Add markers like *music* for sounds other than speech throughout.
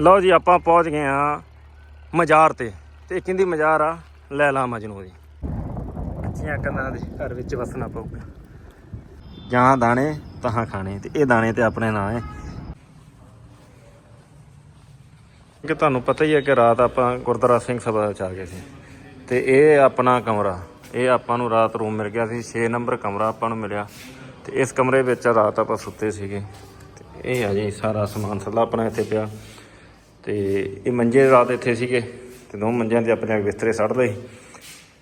ਲਓ ਜੀ, ਆਪਾਂ ਪਹੁੰਚ ਗਏ ਆ ਮਜ਼ਾਰ ਤੇ। ਤੇ ਇਹ ਕਿੰਦੀ ਮਜ਼ਾਰ ਆ ਲੈਲਾ ਮਜਨੂ ਦੀ ਕੱਚੀਆਂ ਕੰਨਾਂ ਦੇ ਘਰ ਵਿੱਚ ਵਸਣਾ ਪਊਗਾ। ਜਾਂ ਦਾਣੇ, ਤਹਾਂ ਖਾਣੇ। ਤੇ ਇਹ ਦਾਣੇ ਤੇ ਆਪਣੇ ਨਾਂ ਹੈ। ਕਿ ਤੁਹਾਨੂੰ ਪਤਾ ਹੀ ਹੈ ਕਿ ਰਾਤ ਆਪਾਂ ਗੁਰਦੁਆਰਾ ਸਿੰਘ ਸਭਾ ਵਿੱਚ ਆ ਗਏ ਸੀ। ਤੇ ਇਹ ਆਪਣਾ ਕਮਰਾ, ਇਹ ਆਪਾਂ ਨੂੰ ਰਾਤ ਰੂਮ ਮਿਲ ਗਿਆ ਸੀ। 6 ਨੰਬਰ ਕਮਰਾ ਆਪਾਂ ਨੂੰ ਮਿਲਿਆ। ਤੇ ਇਸ ਕਮਰੇ ਵਿੱਚ ਰਾਤ ਆਪਾਂ ਸੁੱਤੇ ਸੀਗੇ। ਤੇ ਇਹ ਆ ਜੀ, ਸਾਰਾ ਸਮਾਨ ਸੱਲਾ ਆਪਣਾ ਇੱਥੇ ਪਿਆ। ਤੇ ਇਹ ਮੰਜੇ ਰਾਤ ਇੱਥੇ ਸੀਗੇ ਤੇ ਦੋ ਮੰਜਿਆਂ ਤੇ ਆਪਣੇ ਬਿਸਤਰੇ ਸੜ ਲਏ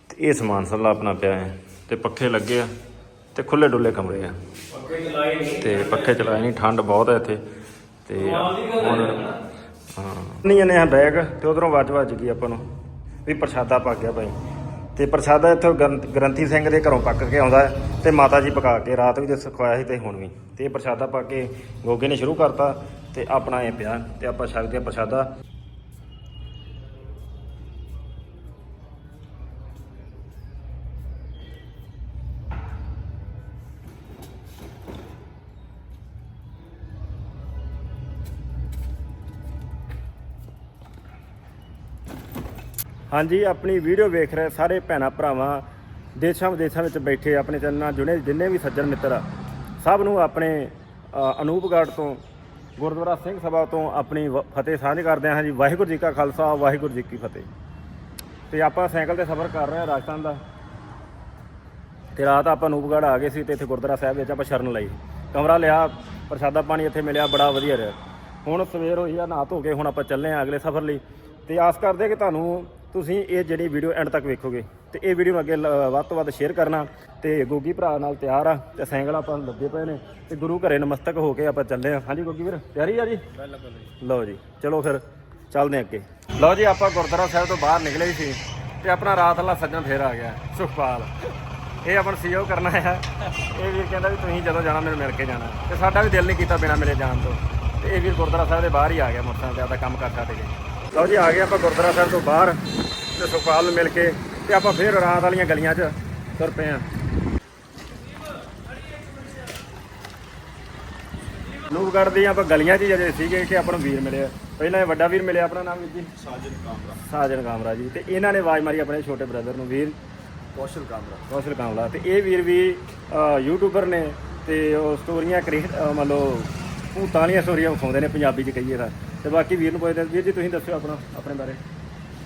ਤੇ ਇਹ ਸਮਾਨ ਸੱਲਾ ਆਪਣਾ ਪਿਆ ਹੈ ਤੇ ਪੱਖੇ ਲੱਗੇ ਆ ਤੇ ਖੁੱਲੇ ਡੁੱਲੇ ਕਮਰੇ ਆ। ਤੇ ਪੱਖੇ ਚਲਾਏ ਨਹੀਂ, ਠੰਡ ਬਹੁਤ ਹੈ ਇੱਥੇ। ਤੇ ਹੁਣ, ਹਾਂ। ਨਹੀਂ, ਇਹਨੇ ਆ ਬੈਗ ਤੇ ਉਧਰੋਂ ਵੱਜ ਵੱਜ ਗਈ ਆਪਾਂ ਨੂੰ। ਵੀ ਪ੍ਰਸ਼ਾਦਾ ਪੱਕ ਗਿਆ ਭਾਈ। ਤੇ ਪ੍ਰਸ਼ਾਦਾ ਇੱਥੋਂ ਗ੍ਰੰ ਗ੍ਰੰਥੀ ਸਿੰਘ ਦੇ ਘਰੋਂ ਪੱਕ ਕੇ ਆਉਂਦਾ ਹੈ ਤੇ ਮਾਤਾ ਜੀ ਪਕਾ ਕੇ ਰਾਤ ਵੀ ਤੇ ਸਿਖਾਇਆ ਸੀ ਤੇ ਹੁਣ ਵੀ। ਤੇ ਇਹ ਪ੍ਰਸ਼ਾਦਾ ਪਾ ਕੇ ਗੋਗੇ ਨੇ ਸ਼ੁਰੂ ਕਰਤਾ ਤੇ ਆਪਣਾ ਇਹ ਪਿਆ ਤੇ ਆਪਾਂ ਛਕਦੇ ਹਾਂ ਪ੍ਰਸ਼ਾਦਾ। ਹਾਂਜੀ, ਆਪਣੀ ਵੀਡੀਓ ਵੇਖ ਰਹੇ ਸਾਰੇ ਭੈਣਾਂ ਭਰਾਵਾਂ ਦੇਸ਼ਾਂ ਵਿਦੇਸ਼ਾਂ ਵਿੱਚ ਬੈਠੇ ਆਪਣੇ ਚੈਨਲ ਨਾਲ ਜੁੜੇ ਜਿੰਨੇ ਵੀ ਸੱਜਣ ਮਿੱਤਰ ਆ, ਸਭ ਨੂੰ ਆਪਣੇ ਅਨੂਪਗੜ੍ਹ ਤੋਂ, ਗੁਰਦੁਆਰਾ ਸਿੰਘ ਸਭਾ ਤੋਂ ਆਪਣੀ ਵ- ਫਤਿਹ ਸਾਂਝ ਕਰਦੇ ਹਾਂ ਜੀ। ਵਾਹਿਗੁਰੂ ਜੀ ਕਾ ਖਾਲਸਾ, ਵਾਹਿਗੁਰੂ ਜੀ ਕੀ ਫਤਿਹ। ਤੇ ਆਪਾਂ ਸਾਈਕਲ ਤੇ ਸਫ਼ਰ ਕਰ ਰਹੇ ਹਾਂ ਰਾਜਸਥਾਨ ਦਾ। ਤੇ ਰਾਤ ਆਪਾਂ ਅਨੂਪਗੜ੍ਹ ਆ ਗਏ ਸੀ ਤੇ ਇੱਥੇ ਗੁਰਦੁਆਰਾ ਸਾਹਿਬ ਵਿੱਚ ਆਪਾਂ ਸ਼ਰਨ ਲਈ। ਕਮਰਾ ਲਿਆ, ਪ੍ਰਸ਼ਾਦਾ ਪਾਣੀ ਇੱਥੇ ਮਿਲਿਆ, ਬੜਾ ਵਧੀਆ ਰਿਹਾ। ਹੁਣ ਸਵੇਰ ਹੋਈ ਆ, ਨਹਾ ਧੋ ਕੇ ਹੁਣ ਆਪਾਂ ਚੱਲੇ ਆ ਅਗਲੇ ਸਫ਼ਰ ਲਈ। ਤੇ ਆਸ ਕਰਦੇ ਕਿ ਤੁਹਾਨੂੰ ਤੁਸੀਂ ਇਹ ਜਿਹੜੀ ਵੀਡੀਓ ਐਂਡ ਤੱਕ ਵੇਖੋਗੇ ਤੇ ਇਹ ਵੀਡੀਓ ਨੂੰ ਅੱਗੇ ਵੱਧ ਤੋਂ ਵੱਧ ਸ਼ੇਅਰ ਕਰਨਾ ਤੇ ਗੋਗੀ ਭਰਾ ਨਾਲ ਤਿਆਰ ਆ ਤੇ ਸਾਈਕਲ ਆਪਾਂ ਲੱਗੇ ਪਏ ਨੇ ਤੇ ਗੁਰੂ ਘਰੇ ਨਮਸਤਕ ਹੋ ਕੇ ਆਪਾਂ ਚੱਲੇ ਆ। ਹਾਂਜੀ ਗੋਗੀ ਵੀਰ ਤਿਆਰੀ ਆ ਜੀ? ਲਓ ਜੀ ਚਲੋ ਫਿਰ ਚੱਲਦੇ ਅੱਗੇ। ਲਓ ਜੀ ਆਪਾਂ ਗੁਰਦੁਆਰਾ ਸਾਹਿਬ ਤੋਂ ਬਾਹਰ ਨਿਕਲੇ ਸੀ ਤੇ ਆਪਣਾ ਰਾਤ ਵਾਲਾ ਸੱਜਣ ਫੇਰ ਆ ਗਿਆ ਸੁਖਪਾਲ। ਇਹ ਆਪਣ ਸੀਓ ਕਰਨਾ ਹੈ ਇਹ ਵੀਰ ਕਹਿੰਦਾ ਵੀ ਤੁਸੀਂ ਜਦੋਂ ਜਾਣਾ ਮੈਨੂੰ ਮਿਲ ਕੇ ਜਾਣਾ। ਤੇ ਸਾਡਾ ਵੀ ਦਿਲ ਨਹੀਂ ਕੀਤਾ ਬਿਨਾ ਮਿਲੇ ਜਾਣ ਤੋਂ। ਤੇ ਇਹ ਵੀਰ ਗੁਰਦੁਆਰਾ ਸਾਹਿਬ ਦੇ ਬਾਹਰ ਹੀ ਆ ਗਿਆ ਮੋਟਰਸਾਈਕਲ ਤੇ ਆਪਦਾ ਕੰਮ ਕਰ ਛੱਡ ਕੇ। ਲਓ ਜੀ ਆ ਗਏ ਆਪਾਂ ਗੁਰਦੁਆਰਾ ਸਾਹਿਬ ਤੋਂ ਬਾਹਰ ਤੇ ਸੁਖਪਾਲ ਨੂੰ ਮਿਲ ਕੇ ਤੇ ਆਪਾਂ ਫੇਰ ਰਾਤ ਵਾਲੀਆਂ ਗਲੀਆਂ 'ਚ ਤੁਰ ਪਏ ਆ ਨੂਰਗੜ੍ਹ ਦੀਆਂ ਆਪਾਂ ਗਲੀਆਂ 'ਚ ਅਜੇ ਸੀਗੇ ਕਿ ਆਪਾਂ ਨੂੰ ਵੀਰ ਮਿਲਿਆ। ਪਹਿਲਾਂ ਇਹ ਵੱਡਾ ਵੀਰ ਮਿਲਿਆ ਆਪਣਾ ਨਾਮ ਵੀਰ ਜੀ? ਸਾਜਨ ਕਾਮਰਾ। ਸਾਜਨ ਕਾਮਰਾ ਜੀ। ਤੇ ਇਹਨਾਂ ਨੇ ਆਵਾਜ਼ ਮਾਰੀ ਆਪਣੇ ਛੋਟੇ ਬ੍ਰਦਰ ਨੂੰ ਵੀਰ। ਕੌਸ਼ਲ ਕਾਮਰਾ। ਕੌਸ਼ਲ ਕਾਮਲਾ ਤੇ ਇਹ ਵੀਰ ਵੀ ਯੂਟਿਊਬਰ ਨੇ ਤੇ ਉਹ ਸਟੋਰੀਆਂ ਕ੍ਰੀਏਟ ਮੰਨ ਲਓ ਭੂਤਾਂ ਵਾਲੀਆਂ ਸਟੋਰੀਆਂ ਵਿਖਾਉਂਦੇ ਨੇ ਪੰਜਾਬੀ ਚ ਕਹੀਏ ਤਾਂ। ਤੇ ਬਾਕੀ ਵੀਰ ਨੂੰ ਪੁੱਛਦੇ ਵੀਰ ਜੀ ਤੁਸੀਂ ਦੱਸਿਓ ਆਪਣਾ ਆਪਣੇ ਬਾਰੇ।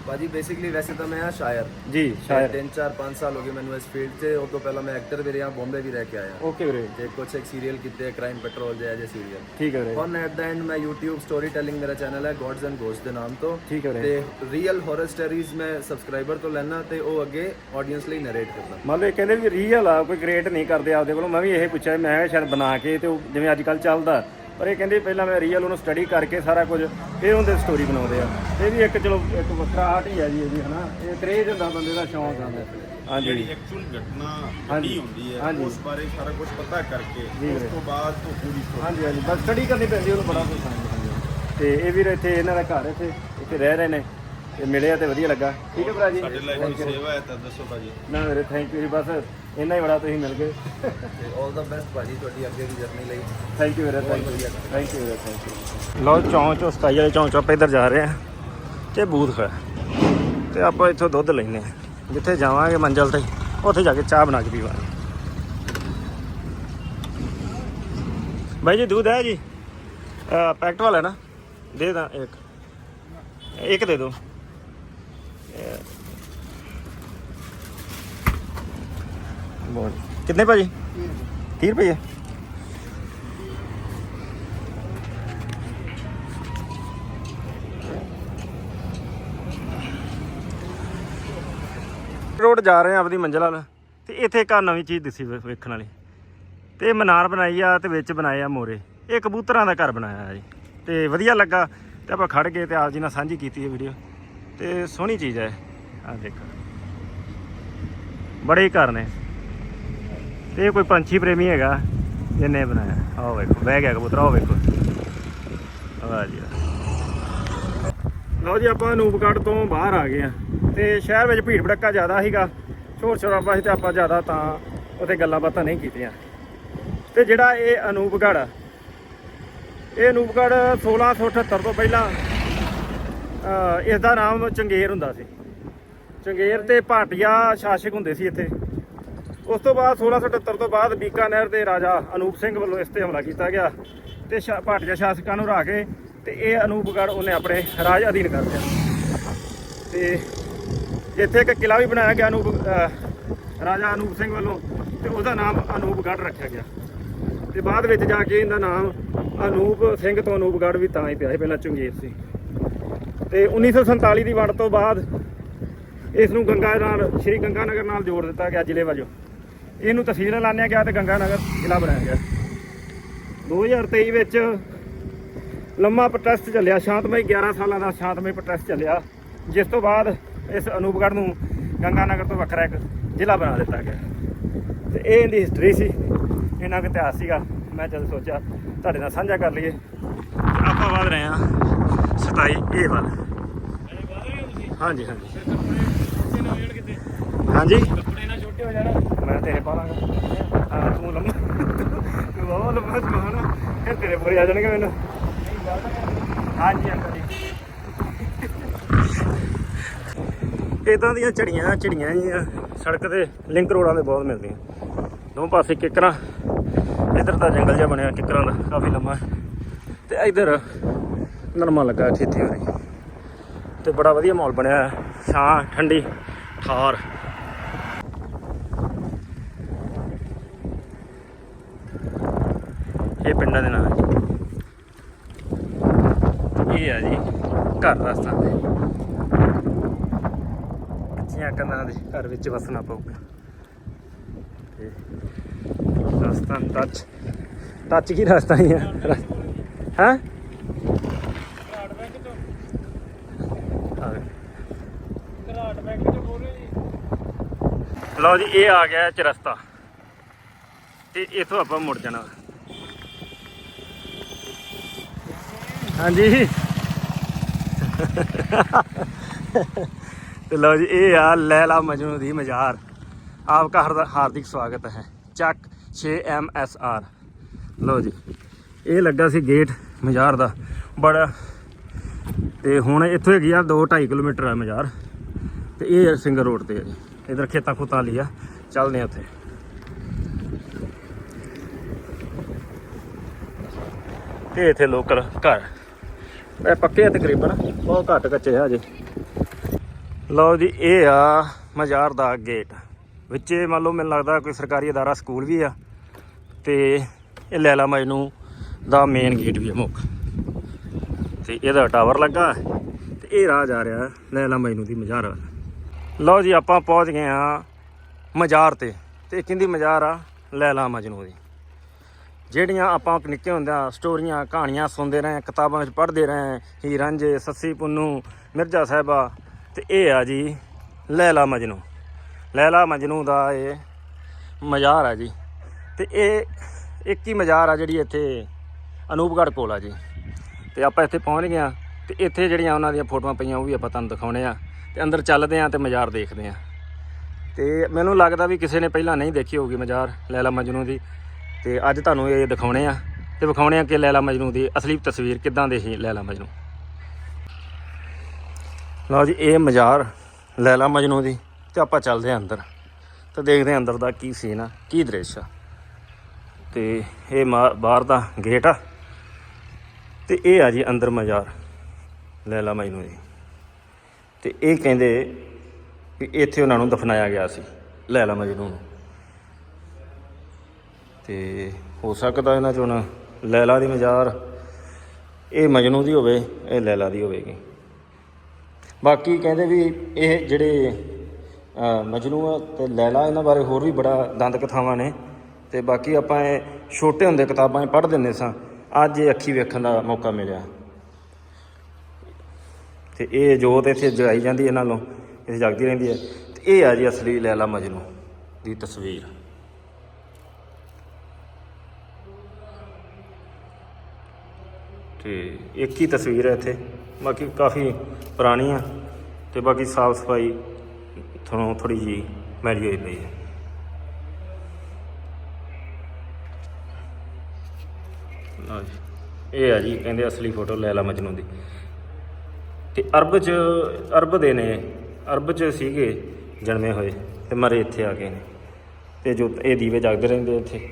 ਭਾਜੀ ਬੇਸਿਕਲੀ ਵੈਸੇ ਤਾਂ ਮੈਂ ਆ ਸ਼ਾਇਰ। ਜੀ ਸ਼ਾਇਰ। ਤਿੰਨ ਚਾਰ 5 ਸਾਲ ਹੋ ਗਏ ਮੈਨੂੰ ਇਸ ਫੀਲਡ 'ਤੇ ਉਸ ਤੋਂ ਪਹਿਲਾਂ ਮੈਂ ਐਕਟਰ ਵੀ ਰਿਹਾ ਬੰਬੇ ਵੀ ਰਹਿ ਕੇ ਆਇਆ। ਓਕੇ ਵੀਰੇ। ਤੇ ਕੁਝ ਇੱਕ ਸੀਰੀਅਲ ਕੀਤੇ ਕ੍ਰਾਈਮ ਪੈਟਰੋਲ ਦੇ ਅਜੇ ਸੀਰੀਅਲ ਠੀਕ ਹੈ ਵੀਰੇ। ਹੁਣ ਐਟ ਦਾ ਐਂਡ ਮੈਂ YouTube ਸਟੋਰੀ ਟੈਲਿੰਗ ਮੇਰਾ ਚੈਨਲ ਹੈ ਗੋਡਸ ਐਂਡ ਗੋਸਟ ਦੇ ਨਾਮ ਤੋਂ। ਠੀਕ ਹੈ ਵੀਰੇ। ਤੇ ਰੀਅਲ ਹੌਰਰ ਸਟੋਰੀਜ਼ ਮੈਂ ਸਬਸਕ੍ਰਾਈਬਰ ਤੋਂ ਲੈਣਾ ਤੇ ਉਹ ਅੱਗੇ ਆਡੀਅנס ਲਈ ਨਰੇਟ ਕਰਦਾ। ਮੰਨ ਲਓ ਇਹ ਕਹਿੰਦੇ ਵੀ ਰੀਅਲ ਆ ਕੋਈ ਕ੍ਰੀਏਟ ਨਹੀਂ ਕਰਦੇ ਆਪਦੇ ਕੋਲੋਂ। ਮੈਂ ਵੀ ਇਹ ਪੁੱਛਿਆ ਮੈਂ ਕਿਹਾ ਸ਼ਾਇਦ ਬਣਾ ਕੇ ਤੇ ਉਹ ਜਿਵੇਂ ਅੱਜ ਕੱਲ ਚੱਲਦਾ। ਪਰ ਇਹ ਕਹਿੰਦੇ ਪਹਿਲਾਂ ਮੈਂ ਰੀਅਲ ਉਹਨੂੰ ਸਟੱਡੀ ਕਰਕੇ ਸਾਰਾ ਕੁਝ ਫਿਰ ਉਹਦੇ ਸਟੋਰੀ ਬਣਾਉਂਦੇ ਆ। ਇਹ ਵੀ ਇੱਕ ਚਲੋ ਇੱਕ ਵੱਖਰਾ ਆਰਟ ਹੀ ਆ ਜੀ ਇਹ ਵੀ ਹਨਾ? ਇਹ ਕਰੇਜ ਹੁੰਦਾ ਬੰਦੇ ਦਾ ਸ਼ੌਂਕ ਹੁੰਦਾ। ਹਾਂਜੀ। ਜਿਹੜੀ ਐਕਚੁਅਲ ਘਟਨਾ। ਘਟੀ ਹੁੰਦੀ ਹਾਂਜੀ। ਹੈ ਉਸ ਬਾਰੇ ਸਾਰਾ ਕੁਝ ਪਤਾ ਕਰਕੇ ਜੀ ਉਸ ਵੀਰੇ। ਤੋਂ ਬਾਅਦ ਤੋਂ ਪੂਰੀ story ਹਾਂਜੀ ਹਾਂਜੀ। ਬਸ ਸਟੱਡੀ ਕਰਨੀ ਪੈਂਦੀ ਉਹਨੂੰ ਬੜਾ ਕੁਝ ਸਮਝਦਾ ਤੇ ਇਹ ਵੀਰ ਇੱਥੇ ਇਹਨਾਂ ਦਾ ਘਰ ਇੱਥੇ ਇੱਥੇ ਰਹਿ ਰਹੇ ਨੇ। ਤੇ ਮਿਲਿਆ ਤੇ ਵਧੀਆ ਲੱਗਾ। ਠੀਕ ਹੈ ਭਰਾ ਜੀ? ਸਾਡੇ ਲਈ ਕੋਈ ਸੇਵਾ ਹੈ ਤਾਂ ਦੱਸੋ ਭਾਜੀ। ਨਾ ਮੇਰੇ ਥੈਂਕ ਯੂ ਜੀ ਬਸ। ਇੰਨਾ ਹੀ ਬੜਾ ਤੁਸੀਂ ਮਿਲ ਗਏ। ਤੇ 올 ਦਾ ਬੈਸਟ ਭਾਜੀ ਤੁਹਾਡੀ ਅੱਗੇ ਦੀ ਜਰਨੀ ਲਈ। ਥੈਂਕ ਯੂ ਵੀਰੇ ਥੈਂਕ ਯੂ ਥੈਂਕ ਯੂ ਵੀਰੇ ਥੈਂਕ ਯੂ ਲੋ ਚੌਂਚ ਚੋਂ ਸਤਾਈ ਵਾਲੇ ਚੌਂਚ ਆਪਾਂ ਇੱਧਰ ਜਾ ਰਹੇ ਆ ਤੇ ਬੂਥ ਹੈ। ਤੇ ਆਪਾਂ ਇੱਥੋਂ ਦੁੱਧ ਲੈਨੇ ਆ ਜਿੱਥੇ ਜਾਵਾਂਗੇ ਮੰਜ਼ਲ ਤੇ ਉੱਥੇ ਜਾ ਕੇ ਚਾਹ ਬਣਾ ਕੇ ਪੀਵਾਂਗੇ। ਭਾਈ ਜੀ ਦੁੱਧ ਹੈ ਜੀ? ਪੈਕਟ ਵਾਲਾ ਨਾ? ਦੇ ਦਾਂ ਇੱਕ। ਇੱਕ ਦੇ ਦੋ। ਬੋਲ। ਕਿੰਨੇ ਭਾਜੀ? 30 ਰੁਪਏ ਰੋਡ ਜਾ ਰਹੇ ਆ ਆਪਣੀ ਮੰਜ਼ਿਲ ਵੱਲ ਤੇ ਇੱਥੇ ਇੱਕ ਨਵੀਂ ਚੀਜ਼ ਦਿਸੀ ਵੇਖਣ ਵਾਲੀ। ਤੇ ਮਨਾਰ ਬਣਾਈ ਆ ਤੇ ਵਿੱਚ ਬਣਾਏ ਆ ਮੋਰੇ। ਇਹ ਕਬੂਤਰਾਂ ਦਾ ਘਰ ਬਣਾਇਆ ਆ ਜੀ। ਤੇ ਵਧੀਆ ਲੱਗਾ ਤੇ ਆਪਾਂ ਖੜ ਗਏ ਤੇ ਆਪ ਜੀ ਨਾਲ ਸਾਂਝੀ ਕੀਤੀ ਇਹ ਵੀਡੀਓ। ਤੇ ਸੋਹਣੀ ਚੀਜ਼ ਹੈ। ਆ ਦੇਖੋ। ਬੜੇ ਘਰ ਨੇ। ਤੇ ਇਹ ਕੋਈ ਪੰਛੀ ਪ੍ਰੇਮੀ ਹੈਗਾ, ਜਿਹਨੇ ਬਣਾਇਆ। ਆਹ ਵੇਖੋ, ਬਹਿ ਗਿਆ ਕਬੂਤਰ, ਆਹ ਵੇਖੋ। ਵਾਹ ਜੀ ਲਓ ਜੀ, ਆਪਾਂ ਨੂਪਗੜ੍ਹ ਤੋਂ ਬਾਹਰ ਆ ਗਏ ਆ ਤੇ ਸ਼ਹਿਰ ਵਿੱਚ ਭੀੜ ਭੜੱਕਾ ਜ਼ਿਆਦਾ ਸੀਗਾ। ਸ਼ੋਰ ਸ਼ਰਾਬਾ ਸੀ ਤੇ ਆਪਾਂ ਜ਼ਿਆਦਾ ਤਾਂ ਉੱਥੇ ਗੱਲਾਂ ਬਾਤਾਂ ਨਹੀਂ ਕੀਤੀਆਂ। ਤੇ ਜਿਹੜਾ ਇਹ ਅਨੂਪਗੜ੍ਹ ਇਹ ਅਨੂਪਗੜ੍ਹ 1678 ਤੋਂ ਪਹਿਲਾਂ, ਅਹ ਇਸ ਦਾ ਨਾਮ ਚੰਗੇਰ ਹੁੰਦਾ ਸੀ। ਚੰਗੇਰ ਤੇ ਭਾਟੀਆ ਸ਼ਾਸਕ ਹੁੰਦੇ ਸੀ ਇੱਥੇ। ਉਸ ਤੋਂ ਬਾਅਦ 1678 ਤੋਂ ਬਾਅਦ ਬੀਕਾਨੇਰ ਦੇ ਰਾਜਾ ਅਨੂਪ ਸਿੰਘ ਵੱਲੋਂ ਇਸ ਤੇ ਹਮਲਾ ਕੀਤਾ ਗਿਆ ਤੇ ਸ਼ਾ- ਭਾਟੀਆ ਸ਼ਾਸਕਾਂ ਨੂੰ ਹਰਾ ਕੇ ਤੇ ਇਹ ਅਨੂਪਗੜ੍ਹ ਉਹਨੇ ਆਪਣੇ ਰਾਜ ਅਧੀਨ ਕਰ ਲਿਆ। ਤੇ ਇੱਥੇ ਇੱਕ ਕਿਲਾ ਵੀ ਬਣਾਇਆ ਗਿਆ ਅਨੂਪ ਰਾਜਾ ਅਨੂਪ ਸਿੰਘ ਵੱਲੋਂ ਤੇ ਉਹਦਾ ਨਾਮ ਅਨੂਪਗੜ੍ਹ ਰੱਖਿਆ ਗਿਆ। ਤੇ ਬਾਅਦ ਵਿੱਚ ਜਾ ਕੇ ਇਹਦਾ ਨਾਮ ਅਨੂਪ ਸਿੰਘ ਤੋਂ ਅਨੂਪਗੜ੍ਹ ਵੀ ਤਾਂ ਹੀ ਪਿਆ ਸੀ, ਪਹਿਲਾਂ ਚੰਗੇਰ ਸੀ। ਤੇ 1947 ਦੀ ਵੰਡ ਤੋਂ ਬਾਅਦ ਇਸ ਨੂੰ ਗੰਗਾ ਨਾਲ, ਸ਼੍ਰੀ ਗੰਗਾ ਨਗਰ ਨਾਲ ਜੋੜ ਦਿੱਤਾ ਗਿਆ ਜ਼ਿਲ੍ਹੇ ਵਜੋਂ। ਇਹਨੂੰ ਤਹਿਸੀਲ ਐਲਾਨਿਆ ਗਿਆ ਤੇ ਗੰਗਾ ਨਗਰ ਜ਼ਿਲ੍ਹਾ ਬਣਾਇਆ ਗਿਆ। 2023 ਵਿੱਚ ਲੰਮਾ ਪ੍ਰੋਟੈਸਟ ਚੱਲਿਆ, ਸ਼ਾਂਤਮਈ 11 ਸਾਲਾਂ ਦਾ ਸ਼ਾਂਤਮਈ ਪ੍ਰੋਟੈਸਟ ਚੱਲਿਆ, ਜਿਸ ਤੋਂ ਬਾਅਦ ਇਸ ਅਨੂਪਗੜ੍ਹ ਨੂੰ ਗੰਗਾ ਨਗਰ ਤੋਂ ਵੱਖਰਾ ਇੱਕ ਜ਼ਿਲ੍ਹਾ ਬਣਾ ਦਿੱਤਾ ਗਿਆ। ਤੇ ਇਹ ਇਹਦੀ ਹਿਸਟਰੀ ਸੀ ਇਹਨਾਂ ਕੁ ਇਤਿਹਾਸ ਸੀਗਾ, ਮੈਂ ਜਦ ਸੋਚਿਆ ਤੁਹਾਡੇ ਨਾਲ ਸਾਂਝਾ ਕਰ ਲਈਏ। ਆਪਾਂ ਵਧ ਰਹੇ ਹਾਂ 27 ਏ ਵੱਲ। ਹਾਂਜੀ ਹਾਂਜੀ। ਹਾਂਜੀ। ਕੱਪੜੇ ਨਾਲ ਛੋਟੇ ਹੋ ਜਾਣਾ। ਮੈਂ ਤੇਰੇ ਪਾ ਹਾਂ, ਤੂੰ ਲੰਮਾ ਤੂੰ ਬਹੁਤ ਲੰਮਾ ਜਮਾਨਾ ਇਹ ਤੇਰੇ ਪੂਰੇ ਆ ਜਾਣਗੇ ਮੈਨੂੰ। ਹਾਂਜੀ, ਅੰਕਲ ਜੀ। ਇਦਾਂ ਦੀਆਂ ਝੜੀਆਂ ਝੜੀਆਂ ਸੜਕ ਤੇ ਲਿੰਕ ਰੋਡਾਂ ਤੇ ਬਹੁਤ ਮਿਲਦੀਆਂ। ਦੋ ਪਾਸੇ ਕਿਕਰਾਂ। ਇੱਧਰ ਤਾਂ ਜੰਗਲ ਜਿਹਾ ਬਣਿਆ, ਕਿਕਰਾਂ ਦਾ ਕਾਫੀ ਲੰਮਾ। ਤੇ ਇਧਰ ਨਰਮਾ ਲੱਗਾ ਖੇਤੀ ਹੋ ਰਹੀ ਤੇ ਬੜਾ ਵਧੀਆ ਮਾਹੌਲ ਬਣਿਆ ਛਾਂ, ਠੰਡੀ, ਠਾਰ। ਇਹ ਪਿੰਡਾਂ ਦੇ ਨਾਂ ਹੈ ਜੀ। ਇਹ ਆ ਜੀ ਘਰ ਰਸਤਾ ਦੇ ਕੱਚੀਆਂ ਕੰਨਾਂ ਦੇ ਘਰ ਵਿੱਚ ਵਸਣਾ ਪਊਗਾ। ਤੇ ਰਸਤਾ ਟੱਚ ਟੱਚ ਕੀ ਰਸਤਾ ਹੀ ਹੈ ਹੈ? ਜੀ ਲਓ ਜੀ, ਇਹ ਆ ਗਿਆ ਚਰਸਤਾ ਤੇ ਇਥੋਂ ਆਪਾਂ ਮੁੜ ਜਾਣਾ। ਹਾਂਜੀ। ਤੇ ਲਓ ਜੀ, ਇਹ ਆ ਲੈਲਾ ਮਜਨੂ ਦੀ ਮਜ਼ਾਰ। ਆਪਕਾ ਹਰਦ- ਹਾਰਦਿਕ ਸਵਾਗਤ ਹੈ। ਚੱਕ 6 ਆਰ। ਲਓ ਜੀ, ਇਹ ਲੱਗਾ ਸੀ ਗੇਟ ਮਜ਼ਾਰ ਦਾ। ਬੜਾ ਤੇ ਹੁਣ ਇੱਥੋਂ ਹੈਗੀ ਆ 2 2.5 ਕਿਲੋਮੀਟਰ ਆ ਮਜ਼ਾਰ। ਤੇ ਇਹ ਸਿੰਗਲ ਰੋਡ ਤੇ ਹੈ ਜੀ। ਇਧਰ ਖੇਤਾਂ ਖੁੱਤਾਂ ਲਈ ਆ। ਚੱਲਦੇ ਆ ਉੱਥੇ। ਤੇ ਇੱਥੇ ਲੋਕਲ ਘਰ। ਇਹ ਪੱਕੇ ਆ ਤਕਰੀਬਨ? ਬਹੁਤ ਘੱਟ ਕੱਚੇ ਆ ਅਜੇ ਲਓ ਜੀ, ਇਹ ਆ ਮਜ਼ਾਰ ਦਾ ਗੇਟ। ਵਿੱਚੇ ਮੰਨ ਲਓ, ਮੈਨੂੰ ਲੱਗਦਾ ਕੋਈ ਸਰਕਾਰੀ ਅਦਾਰਾ ਸਕੂਲ ਵੀ ਆ। ਤੇ ਇਹ ਲੈਲਾ ਮਜਨੂ ਦਾ ਮੇਨ ਗੇਟ ਵੀ ਆ ਮੁੱਖ। ਤੇ ਇਹਦਾ ਟਾਵਰ ਲੱਗਾ। ਹੈ ਤੇ ਇਹ ਰਾਹ ਜਾ ਰਿਹਾ ਲੈਲਾ ਮਜਨੂ ਦੀ ਮਜ਼ਾਰ। ਵੱਲ ਲਓ ਜੀ, ਆਪਾਂ ਪਹੁੰਚ ਗਏ ਆ ਮਜ਼ਾਰ ਤੇ। ਤੇ ਇਹ ਕਿੰਦੀ ਮਜ਼ਾਰ ਆ? ਲੈਲਾ ਮਜਨੂ ਦੀ। ਜਿਹੜੀਆਂ ਆਪਾਂ ਨਿੱਕੇ ਹੁੰਦਿਆਂ ਸਟੋਰੀਆਂ, ਕਹਾਣੀਆਂ ਸੁਣਦੇ ਰਹੇ, ਕਿਤਾਬਾਂ ਵਿੱਚ ਪੜ੍ਹਦੇ ਰਹੇ ਹੀ ਰਾਂਝੇ ਸੱਸੀ, ਪੁੰਨੂ, ਮਿਰਜ਼ਾ ਸਾਹਿਬਾ, ਤੇ ਇਹ ਆ ਜੀ ਲੈਲਾ ਮਜਨੂ। ਲੈਲਾ ਮਜਨੂ ਦਾ ਇਹ ਮਜ਼ਾਰ ਆ ਜੀ। ਤੇ ਇਹ ਇੱਕ ਹੀ ਮਜ਼ਾਰ ਆ ਜਿਹੜੀ ਇੱਥੇ ਅਨੂਪਗੜ੍ਹ ਕੋਲ ਆ ਜੀ। ਤੇ ਆਪਾਂ ਇੱਥੇ ਪਹੁੰਚ ਗਏ ਆ ਤੇ ਇੱਥੇ ਜਿਹੜੀਆਂ ਉਹਨਾਂ ਦੀਆਂ ਫੋਟੋਆਂ ਪਈਆਂ ਉਹ ਵੀ ਆਪਾਂ ਤੁਹਾਨੂੰ ਦਿਖਾਉਣੇ ਆ ਤੇ ਅੰਦਰ ਚੱਲਦੇ ਆ ਤੇ ਮਜ਼ਾਰ ਦੇਖਦੇ ਆ ਤੇ ਮੈਨੂੰ ਲੱਗਦਾ ਵੀ ਕਿਸੇ ਨੇ ਪਹਿਲਾਂ ਨਹੀਂ ਦੇਖੀ ਹੋਊਗੀ ਮਜ਼ਾਰ ਲੈਲਾ ਮਜਨੂ ਦੀ। ਤੇ ਅੱਜ ਤੁਹਾਨੂੰ ਇਹ ਦਿਖਾਉਣੇ ਆ। ਤੇ ਵਿਖਾਉਣੇ ਆ ਕਿ ਲੈਲਾ ਮਜਨੂ ਦੀ ਅਸਲੀ ਤਸਵੀਰ ਕਿੱਦਾਂ ਦੇ ਸੀ ਲੈਲਾ ਮਜਨੂ? ਲਓ ਜੀ, ਇਹ ਮਜ਼ਾਰ ਲੈਲਾ ਮਜਨੂ ਦੀ ਤੇ ਆਪਾਂ ਚੱਲਦੇ ਆ ਅੰਦਰ। ਤੇ ਦੇਖਦੇ ਆ ਅੰਦਰ ਦਾ ਕੀ ਸੀਨ ਆ, ਕੀ ਦ੍ਰਿਸ਼ ਆ। ਤੇ ਇਹ ਮਾ- ਬਾਹਰ ਦਾ ਗੇਟ ਆ। ਤੇ ਇਹ ਆ ਜੀ ਅੰਦਰ ਮਜ਼ਾਰ ਲੈਲਾ ਮਜਨੂ ਦੀ। ਤੇ ਇਹ ਕਹਿੰਦੇ ਕਿ ਇੱਥੇ ਉਹਨਾਂ ਨੂੰ ਦਫਨਾਇਆ ਗਿਆ ਸੀ ਲੈਲਾ ਮਜਨੂ ਨੂੰ। ਤੇ ਹੋ ਸਕਦਾ ਇਹਨਾਂ ਚ ਹੁਣ ਲੈਲਾ ਦੀ ਮਜ਼ਾਰ ਇਹ ਮਜਨੂ ਦੀ ਹੋਵੇ ਇਹ ਲੈਲਾ ਦੀ ਹੋਵੇਗੀ। ਬਾਕੀ ਕਹਿੰਦੇ ਵੀ ਇਹ ਜਿਹੜੇ ਅ, ਮਜਨੂ ਤੇ ਲੈਲਾ ਇਹਨਾਂ ਬਾਰੇ ਹੋਰ ਵੀ ਬੜਾ ਦੰਦ ਕਥਾਵਾਂ ਨੇ। ਤੇ ਬਾਕੀ ਆਪਾਂ ਇਹ ਛੋਟੇ ਹੁੰਦੇ ਕਿਤਾਬਾਂ 'ਚ ਪੜ੍ਹ ਦਿੰਦੇ ਸਾਂ। ਅੱਜ ਇਹ ਅੱਖੀ ਵੇਖਣ ਦਾ ਮੌਕਾ ਮਿਲਿਆ। ਤੇ ਇਹ ਜੋਤ ਇੱਥੇ ਜਗਾਈ ਜਾਂਦੀ ਹੈ ਨਾਲੋਂ ਇੱਥੇ ਜਗਦੀ ਰਹਿੰਦੀ ਹੈ। ਤੇ ਇਹ ਆ ਜੀ ਅਸਲੀ ਲੈਲਾ ਮਜਨੂ ਦੀ ਤਸਵੀਰ। ਤੇ ਇੱਕ ਹੀ ਤਸਵੀਰ ਹੈ ਇੱਥੇ। ਬਾਕੀ ਕਾਫੀ ਪੁਰਾਣੀ ਆ ਤੇ ਬਾਕੀ ਸਾਫ਼ ਸਫ਼ਾਈ ਤੁਹਾਨੂੰ ਥੋੜੀ ਜੀ ਮੈਲੀ ਹੋਈ ਪਈ ਹੈ। ਲਓ ਜੀ, ਇਹ ਆ ਜੀ, ਕਹਿੰਦੇ ਅਸਲੀ ਫੋਟੋ ਲੈਲਾ ਮਜਨੂ ਦੀ। ਤੇ ਅਰਬ ਚ, ਅਰਬ ਦੇ ਨੇ, ਅਰਬ ਚ ਸੀਗੇ, ਜਨਮੇ ਹੋਏ ਤੇ ਮਰੇ ਇੱਥੇ ਆ ਗਏ ਨੇ। ਤੇ ਜੋ ਇਹ ਦੀਵੇ ਜਗਦੇ ਰਹਿੰਦੇ ਇੱਥੇ।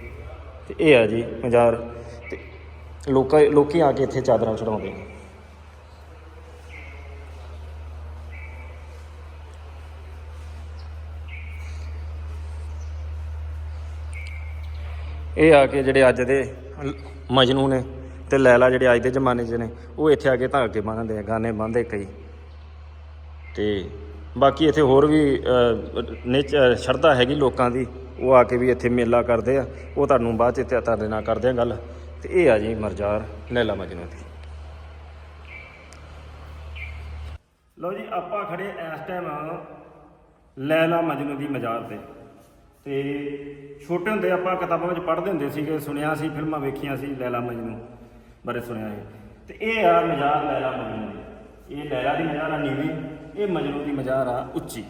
ਤੇ ਇਹ ਆ ਜੀ, ਮਜ਼ਾਰ ਲੋਕਾਂ ਲੋਕੀ ਆ ਕੇ ਇੱਥੇ ਚਾਦਰਾਂ ਚੜਾਉਂਦੇ ਨੇ। ਇਹ ਆ ਕੇ ਜਿਹੜੇ ਅੱਜ ਦੇ ਮਜਨੂ ਨੇ ਤੇ ਲੈਲਾ ਜਿਹੜੇ ਅੱਜ ਦੇ ਜ਼ਮਾਨੇ 'ਚ ਨੇ, ਉਹ ਇੱਥੇ ਆ ਕੇ ਧਾਗੇ ਬੰਨ੍ਹਦੇ ਆ ਗਾਣੇ ਬੰਨ੍ਹਦੇ ਕਈ। ਤੇ ਬਾਕੀ ਇੱਥੇ ਹੋਰ ਵੀ ਨਿਚ ਸ਼ਰਧਾ ਹੈਗੀ ਲੋਕਾਂ ਦੀ, ਉਹ ਆ ਕੇ ਵੀ ਇੱਥੇ ਮੇਲਾ ਕਰਦੇ ਆ। ਉਹ ਤੁਹਾਨੂੰ ਬਾਅਦ 'ਚ ਇੱਥੇ ਤੁਹਾਡੇ ਨਾਲ ਕਰਦੇ ਆ ਗੱਲ। ਤੇ ਇਹ ਆ ਜੀ ਮਰਜਾਰ। ਲੈਲਾ ਮਜਨੂ ਦੀ ਲਓ ਜੀ ਆਪਾਂ ਖੜੇ ਇਸ ਟਾਈਮ ਲੈਲਾ ਮਜਨੂ ਦੀ ਮਜ਼ਾਰ ਤੇ। ਤੇ ਛੋਟੇ ਹੁੰਦੇ ਆਪਾਂ ਕਿਤਾਬਾਂ ਵਿੱਚ ਪੜ੍ਹਦੇ ਹੁੰਦੇ ਸੀਗੇ ਸੁਣਿਆ ਸੀ ਫਿਲਮਾਂ ਵੇਖੀਆਂ ਸੀ ਲੈਲਾ ਮਜਨੂ ਬਾਰੇ ਸੁਣਿਆ ਹੈ ਤੇ ਇਹ ਆ ਮਜ਼ਾਰ ਲੈਲਾ ਮਜਨੂ ਦੀ। ਇਹ ਲੈਲਾ ਦੀ ਮਜ਼ਾਰ ਆ ਨੀਵੀਂ ਇਹ ਮਜਨੂ ਦੀ ਮਜ਼ਾਰ ਆ ਉੱਚੀ।